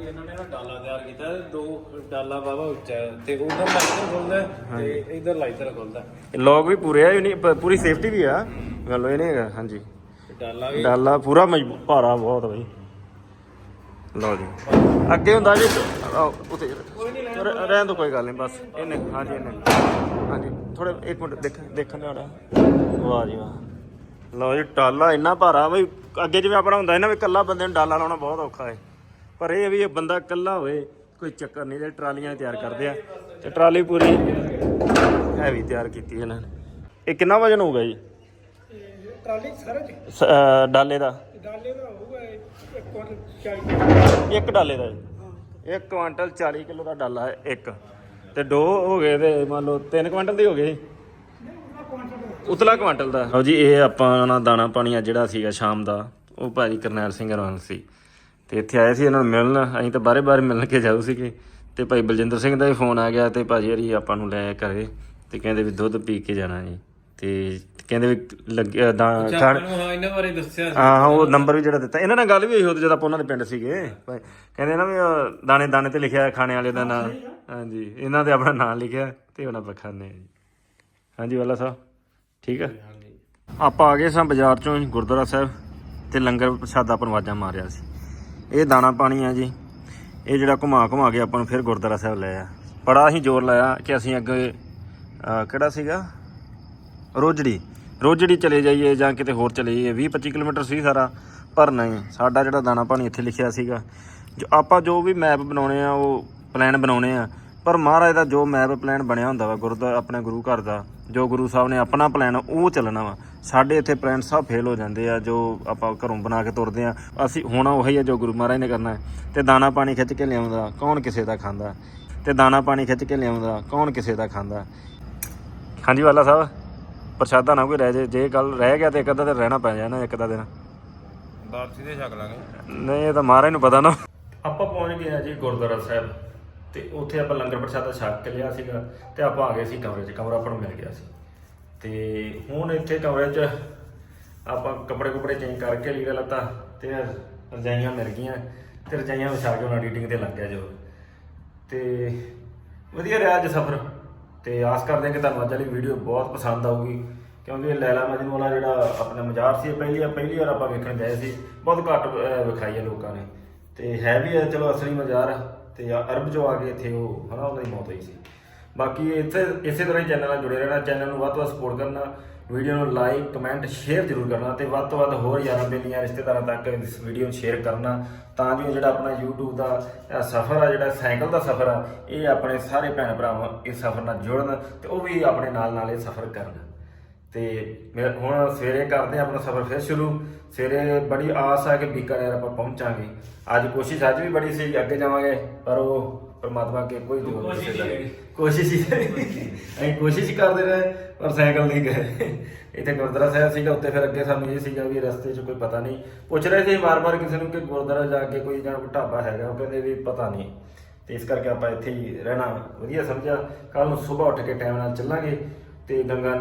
ਇਹਨਾਂ ਨੇ ਨਾ ਡਾਲਾ ਤਿਆਰ ਕੀਤਾ ਤੇ ਦੋ ਡਾਲਾ ਬਾਬਾ ਉੱਚਾ ਹੈ। ਤੇ ਉਧਰ ਲਾਈਟਰ ਖੁੱਲਦਾ ਹੈ ਤੇ ਇਧਰ ਲਾਈਟਰ ਖੁੱਲਦਾ ਹੈ। ਲੋਕ ਵੀ ਪੂਰੇ ਆ ਪ- ਪੂਰੀ ਸੇਫਟੀ ਵੀ ਆ। ਗੱਲ ਇਹ ਨਹੀਂ ਹੈਗਾ ਹਾਂਜੀ। ਡਾਲਾ ਵੀ। ਡਾਲਾ ਪੂਰਾ ਮਜ਼ਬੂਤ ਭਾਰਾ ਬਹੁਤ ਬਈ। ਲਓ ਜੀ। ਅੱਗੇ ਹੁੰਦਾ ਜੀ ਉੱਤੇ ਰ- ਰਹਿਣ ਦੋ ਕੋਈ ਗੱਲ ਨਹੀਂ ਬਸ। ਇਹਨੇ ਹਾਂਜੀ ਇਹਨੇ ਹਾਂਜੀ ਥੋੜੇ ਇੱਕ ਮਿੰਟ ਦੇਖ ਦੇਖਣ ਦਾ ਵਾਹ ਜੀ ਵਾਹ। ਲਓ ਜੀ ਡਾਲਾ ਇੰਨਾ ਭਾਰਾ ਬਈ ਅੱਗੇ ਜਿਵੇਂ ਆਪਣਾ ਹੁੰਦਾ ਹੈ ਨਾ ਵੀ ਇਕੱਲਾ ਬੰਦੇ ਨੂੰ ਡਾਲਾ ਲਾਉਣਾ ਬਹੁਤ ਔਖਾ ਹੈ। ਪਰ ਇਹ ਵੀ ਇਹ ਬੰਦਾ ਇਕੱਲਾ ਹੋਵੇ ਕੋਈ ਚੱਕਰ ਨਹੀਂ ਜੇ ਟਰਾਲੀਆਂ ਤਿਆਰ ਕਰਦੇ ਆ। ਤੇ ਟਰਾਲੀ ਪੂਰੀ ਹੈਵੀ ਤਿਆਰ ਕੀਤੀ ਇਹਨਾਂ ਨੇ। ਇਹ ਕਿੰਨਾ ਵਜਨ ਹੋਊਗਾ ਜੀ? ਟਰਾਲੀ ਸਾਰੇ ਸ- ਅਹ ਡਾਲੇ ਦਾ। ਡਾਲੇ ਦਾ ਹੋਊਗਾ ਇੱਕ ਕੁਆਂਟਲ 40 ਇੱਕ ਡਾਲੇ ਦਾ ਜੀ। ਇੱਕ ਕੁਆਂਟਲ 40 ਕਿਲੋ ਦਾ ਡਾਲਾ ਹੈ ਇੱਕ। ਤੇ ਦੋ ਹੋ ਗਏ ਤੇ ਮੰਨ ਲਓ 3 ਕੁਆਂਟਲ ਦੇ ਹੋ ਗਏ ਉਤਲਾ ਕੁਆਂਟਲ ਦਾ। ਲਓ ਜੀ ਇਹ ਆਪਾਂ ਨਾ ਦਾਣਾ ਪਾਣੀ ਆ ਜਿਹੜਾ ਸੀਗਾ ਸ਼ਾਮ ਦਾ ਉਹ ਭਾਜੀ ਕਰਨੈਲ ਸਿੰਘ ਰੰਗ ਸੀ। ਤੇ ਇੱਥੇ ਆਏ ਸੀ ਇਹਨਾਂ ਨੂੰ ਮਿਲਣ। ਅਸੀਂ ਤਾਂ ਬਾਰੇ ਬਾਰੇ ਮਿਲਣ ਕੇ ਜਾਊ ਸੀਗੇ। ਤੇ ਭਾਈ ਬਲਜਿੰਦਰ ਸਿੰਘ ਦਾ ਵੀ ਫੋਨ ਆ ਗਿਆ ਤੇ ਭਾਜੀ ਹਰੀ ਆਪਾਂ ਨੂੰ ਲੈ ਘਰੇ। ਤੇ ਕਹਿੰਦੇ ਵੀ ਦੁੱਧ ਪੀ ਕੇ ਜਾਣਾ ਜੀ। ਤੇ ਕਹਿੰਦੇ ਵੀ ਲੱਗਿਆ ਦਾ ਖਾਣ ਹਾਂ ਇਹਨਾਂ ਬਾਰੇ ਦੱਸਿਆ ਸੀ। ਹਾਂ ਹਾਂ ਉਹ ਨੰਬਰ ਵੀ ਜਿਹੜਾ ਦਿੱਤਾ। ਇਹਨਾਂ ਨਾਲ ਗੱਲ ਵੀ ਹੋਈ ਉਦੋਂ ਜਦ ਆਪਾਂ ਉਹਨਾਂ ਦੇ ਪਿੰਡ ਸੀਗੇ। ਕਹਿੰਦੇ ਨਾ ਵੀ ਦਾਣੇ ਦਾਣੇ ਤੇ ਲਿਖਿਆ ਖਾਣੇ ਵਾਲੇ ਦਾ ਨਾਂ। ਹਾਂਜੀ ਇਹਨਾਂ ਦੇ ਆਪਣਾ ਨਾਂ ਲਿਖਿਆ ਤੇ ਹੁਣ ਆਪਾਂ ਹਾਂ ਜੀ। ਹਾਂਜੀ ਵਾਲਾ ਸਾਹਿਬ ਠੀਕ ਆ? ਆਪਾਂ ਆ ਗਏ ਸਾਂ ਬਾਜ਼ਾਰ ਚੋਂ ਗੁਰਦੁਆਰਾ ਸਾਹਿਬ ਤੇ ਲੰਗਰ ਪ੍ਰਸ਼ਾਦਾ ਆਵਾਜ਼ਾਂ ਮਾਰਿਆ ਸੀ। ਇਹ ਦਾਣਾ ਪਾਣੀ ਆ ਜੀ। ਇਹ ਜਿਹੜਾ ਘੁਮਾ ਘੁਮਾ ਕੇ ਆਪਾਂ ਨੂੰ ਫਿਰ ਗੁਰਦੁਆਰਾ ਸਾਹਿਬ ਲੈ ਆ। ਬੜਾ ਅਸੀਂ ਜ਼ੋਰ ਲਾਇਆ ਕਿ ਅਸੀਂ ਅੱਗੇ ਕਿਹੜਾ ਸੀਗਾ? ਰੋਜੜੀ। ਰੋਜੜੀ ਚਲੇ ਜਾਈਏ ਜਾਂ ਕਿਤੇ ਹੋਰ ਚਲੇ ਜਾਈਏ 20 25 ਕਿਲੋਮੀਟਰ ਸੀ ਸਾਰਾ, ਪਰ ਨਹੀਂ, ਸਾਡਾ ਜਿਹੜਾ ਦਾਣਾ ਪਾਣੀ ਇੱਥੇ ਲਿਖਿਆ ਸੀਗਾ, ਜੋ ਆਪਾਂ ਜੋ ਵੀ ਮੈਪ ਬਣਾਉਣੇ ਆ, ਉਹ ਪਲਾਨ ਬਣਾਉਣੇ ਆ, ਪਰ ਮਹਾਰਾਜ ਦਾ ਜੋ ਮੈਪ ਪਲਾਨ ਬਣਿਆ ਹੁੰਦਾ ਵਾ ਗੁਰਦਾ ਆਪਣੇ ਗੁਰੂ ਘਰ ਦਾ, ਜੋ ਗੁਰੂ ਸਾਹਿਬ ਨੇ ਆਪਣਾ ਪਲਾਨ ਉਹ ਚੱਲਣਾ ਵਾ। ਸਾਡੇ ਇੱਥੇ ਪਲਾਨ ਸਭ ਫੇਲ ਹੋ ਜਾਂਦੇ ਆ, ਜੋ ਆਪਾਂ ਘਰੋਂ ਬਣਾ ਕੇ ਤੁਰਦੇ ਆ। ਅਸੀਂ ਹੋਣਾ ਉਹੀ ਆ ਜੋ ਗੁਰੂ ਮਹਾਰਾਜ ਨੇ ਕਰਨਾ ਹੈ। ਤੇ ਦਾਣਾ ਪਾਣੀ ਖਿੱਚ ਕੇ ਲਿਆਉਂਦਾ, ਕੌਣ ਕਿਸੇ ਦਾ ਖਾਂਦਾ? ਤੇ ਦਾਣਾ ਪਾਣੀ ਖਿੱਚ ਕੇ ਲਿਆਉਂਦਾ, ਕੌਣ ਕਿਸੇ ਦਾ ਖਾਂਦਾ? ਹਾਂਜੀ ਵਾਲਾ ਸਾਹਿਬ। ਪ੍ਰਸ਼ਾਦਾ ਨਾ ਕੋਈ ਰਹਿ ਜੇ ਜੇ ਕੱਲ ਰਹਿ ਗਿਆ ਤੇ ਇੱਕ ਅੱਧਾ ਦਿਨ ਰਹਿਣਾ ਪੈ ਜਾਣਾ ਇੱਕ ਅੱਧਾ ਦਿਨ। ਦਾਰਥੀ ਦੇ ਛਕ ਲਾਂਗੇ। ਨਹੀਂ ਇਹ ਤਾਂ ਮਹਾਰਾਜ ਨੂੰ ਪਤਾ ਨਾ। ਆਪਾਂ ਪਹੁੰਚ ਗਏ ਆ ਜੀ ਗੁਰਦੁਆਰਾ ਸਾਹਿਬ ਤੇ ਉੱਥੇ ਆਪਾਂ ਲੰਗਰ ਪ੍ਰਸ਼ਾਦਾ ਛਕ ਕੇ ਲਿਆ ਸੀਗਾ ਤੇ ਆਪਾਂ ਆ ਗਏ ਸੀ ਕਮਰੇ 'ਚ ਕਮਰਾ ਆਪਾਂ ਨੂੰ ਮਿਲ ਗਿਆ ਸੀ। ਤੇ ਹੁਣ ਇੱਥੇ ਕਮਰੇ 'ਚ ਆਪਾਂ ਕੱਪੜੇ ਕੁਪੜੇ ਚੇਂਜ ਕਰਕੇ ਲੀੜਾ ਲੱਤਾ ਤੇ ਰਜਾਈਆਂ ਮਿਲ ਗਈਆਂ ਤੇ ਰਜਾਈਆਂ ਵਿਛਾ ਕੇ ਉਹਨਾਂ ਐਡੀਟਿੰਗ ਤੇ ਲੱਗ ਗਿਆ ਜੋ। ਤੇ ਵਧੀਆ ਰਿਹਾ ਅੱਜ ਸਫ਼ਰ। ਤੇ ਆਸ ਕਰਦੇ ਹਾਂ ਕਿ ਤੁਹਾਨੂੰ ਅੱਜ ਵਾਲੀ ਵੀਡੀਓ ਬਹੁਤ ਪਸੰਦ ਆਊਗੀ ਕਿਉਂਕਿ ਇਹ ਲੈਲਾ ਮਜਨੂ ਵਾਲਾ ਜਿਹੜਾ ਆਪਣਾ ਮਜ਼ਾਰ ਸੀ ਇਹ ਪਹਿਲੀ ਵਾਰ ਪਹਿਲੀ ਵਾਰ ਆਪਾਂ ਵੇਖਣ ਗਏ ਸੀ ਬਹੁਤ ਘੱਟ ਵਿਖਾਈ ਹੈ ਲੋਕਾਂ ਨੇ। ਤੇ ਹੈ ਵੀ ਹੈ ਚਲੋ ਅਸਲੀ ਮਜ਼ਾਰ ਆ, ਤੇ ਅਰਬ ਚੋਂ ਆ ਕੇ ਇੱਥੇ ਉਹ ਹਨਾ ਉਹਨਾਂ ਦੀ ਮੌਤ ਹੋਈ ਸੀ। ਬਾਕੀ ਇੱਥੇ ਇਸੇ ਤਰ੍ਹਾਂ ਹੀ ਚੈਨਲ ਨਾਲ ਜੁੜੇ ਰਹਿਣਾ ਚੈਨਲ ਨੂੰ ਵੱਧ ਤੋਂ ਵੱਧ ਸਪੋਰਟ ਕਰਨਾ ਵੀਡੀਓ ਨੂੰ ਲਾਈਕ ਕਮੈਂਟ ਸ਼ੇਅਰ ਜ਼ਰੂਰ ਕਰਨਾ ਤੇ ਵੱਧ ਤੋਂ ਵੱਧ ਹੋਰ ਯਾਰਾਂ ਬੇਲੀਆਂ ਰਿਸ਼ਤੇਦਾਰਾਂ ਤੱਕ ਇਸ ਵੀਡੀਓ ਨੂੰ ਸ਼ੇਅਰ ਕਰਨਾ ਤਾਂ ਜੋ ਜਿਹੜਾ ਆਪਣਾ YouTube ਦਾ ਸਫ਼ਰ ਆ, ਜਿਹੜਾ ਸਾਈਕਲ ਦਾ ਸਫ਼ਰ ਆ, ਇਹ ਆਪਣੇ ਸਾਰੇ ਭੈਣ ਭਰਾਵਾਂ ਇਸ ਸਫ਼ਰ ਨਾਲ ਜੁੜਨ ਤੇ ਉਹ ਵੀ ਆਪਣੇ ਨਾਲ ਨਾਲ ਇਹ ਸਫ਼ਰ ਕਰਨ। ਤੇ ਮੈਂ ਹੁਣ ਸਵੇਰੇ ਕਰਦੇ ਹਾਂ ਆਪਣਾ ਸਫ਼ਰ ਫਿਰ ਸ਼ੁਰੂ। ਸਵੇਰੇ ਬੜੀ ਆਸ ਆ ਕਿ ਬੀਕਾਨੇਰ ਆਪਾਂ ਪਹੁੰਚਾਂਗੇ। ਅੱਜ ਕੋਸ਼ਿਸ਼ ਅੱਜ ਵੀ ਬੜੀ ਸੀ ਅੱਗੇ ਜਾਵਾਂਗੇ, ਪਰ ਉਹ ਪਰਮਾਤਮਾ ਅੱਗੇ ਕੋਈ ਜੋਰ ਨਹੀਂ ਕੋਸ਼ਿਸ਼ ਹੀ ਸਕਦਾ ਹੈਗੀ। ਕੋਸ਼ਿਸ਼ ਹੀ ਅਸੀਂ ਕੋਸ਼ਿਸ਼ ਕਰਦੇ ਰਹੇ ਪਰ ਸਾਈਕਲ ਨਹੀਂ ਗਏ। ਇੱਥੇ ਗੁਰਦੁਆਰਾ ਸਾਹਿਬ ਸੀਗਾ ਉੱਤੇ ਫਿਰ ਅੱਗੇ ਸਾਨੂੰ ਇਹ ਸੀਗਾ ਵੀ ਰਸਤੇ 'ਚ ਕੋਈ ਪਤਾ ਨਹੀਂ। ਪੁੱਛ ਰਹੇ ਸੀ ਵਾਰ-ਵਾਰ ਕਿਸੇ ਨੂੰ ਕਿ ਗੁਰਦੁਆਰਾ ਜਾ ਕੇ ਕੋਈ ਜਾਂ ਢਾਬਾ ਹੈਗਾ ਉਹ ਕਹਿੰਦੇ ਵੀ ਪਤਾ ਨਹੀਂ। ਤੇ ਇਸ ਕਰਕੇ ਆਪਾਂ ਇੱਥੇ ਹੀ ਰਹਿਣਾ ਵਧੀਆ ਸਮਝਿਆ। ਕੱਲ ਨੂੰ ਸਵੇਰ ਉੱਠ ਕੇ ਟਾਈਮ ਨਾਲ ਚੱਲਾਂਗੇ ਤੇ ਗੰਗਾ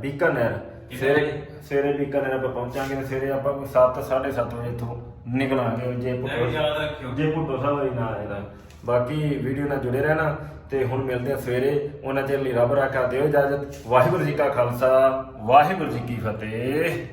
ਬੀਕਾਨੇਰ। ਸਵੇਰੇ ਸਵੇਰੇ ਬੀਕਾਨੇਰ ਆਪਾਂ ਪਹੁੰਚਾਂਗੇ ਤੇ ਸਵੇਰੇ ਆਪਾਂ ਕੋਈ 7 7:30 ਵਜੇ ਤੋਂ। ਨਿਕਲਾਂਗੇ ਜੇ ਰੱਖਿਓ। ਜੇ ਭੁੱਟੋ ਸਾਹਿਬ ਹੀ ਨਾ ਆਏਗਾ। ਬਾਕੀ ਵੀਡੀਓ ਨਾਲ ਜੁੜੇ ਰਹਿਣਾ ਤੇ ਹੁਣ ਮਿਲਦੇ ਆ ਸਵੇਰੇ। ਉਹਨਾਂ ਚਿਰ ਲਈ ਰੱਬ ਰਾਖਾ, ਦਿਓ ਇਜਾਜ਼ਤ। ਵਾਹਿਗੁਰੂ ਜੀ ਕਾ ਖਾਲਸਾ, ਵਾਹਿਗੁਰੂ ਜੀ ਕੀ ਫਤਿਹ।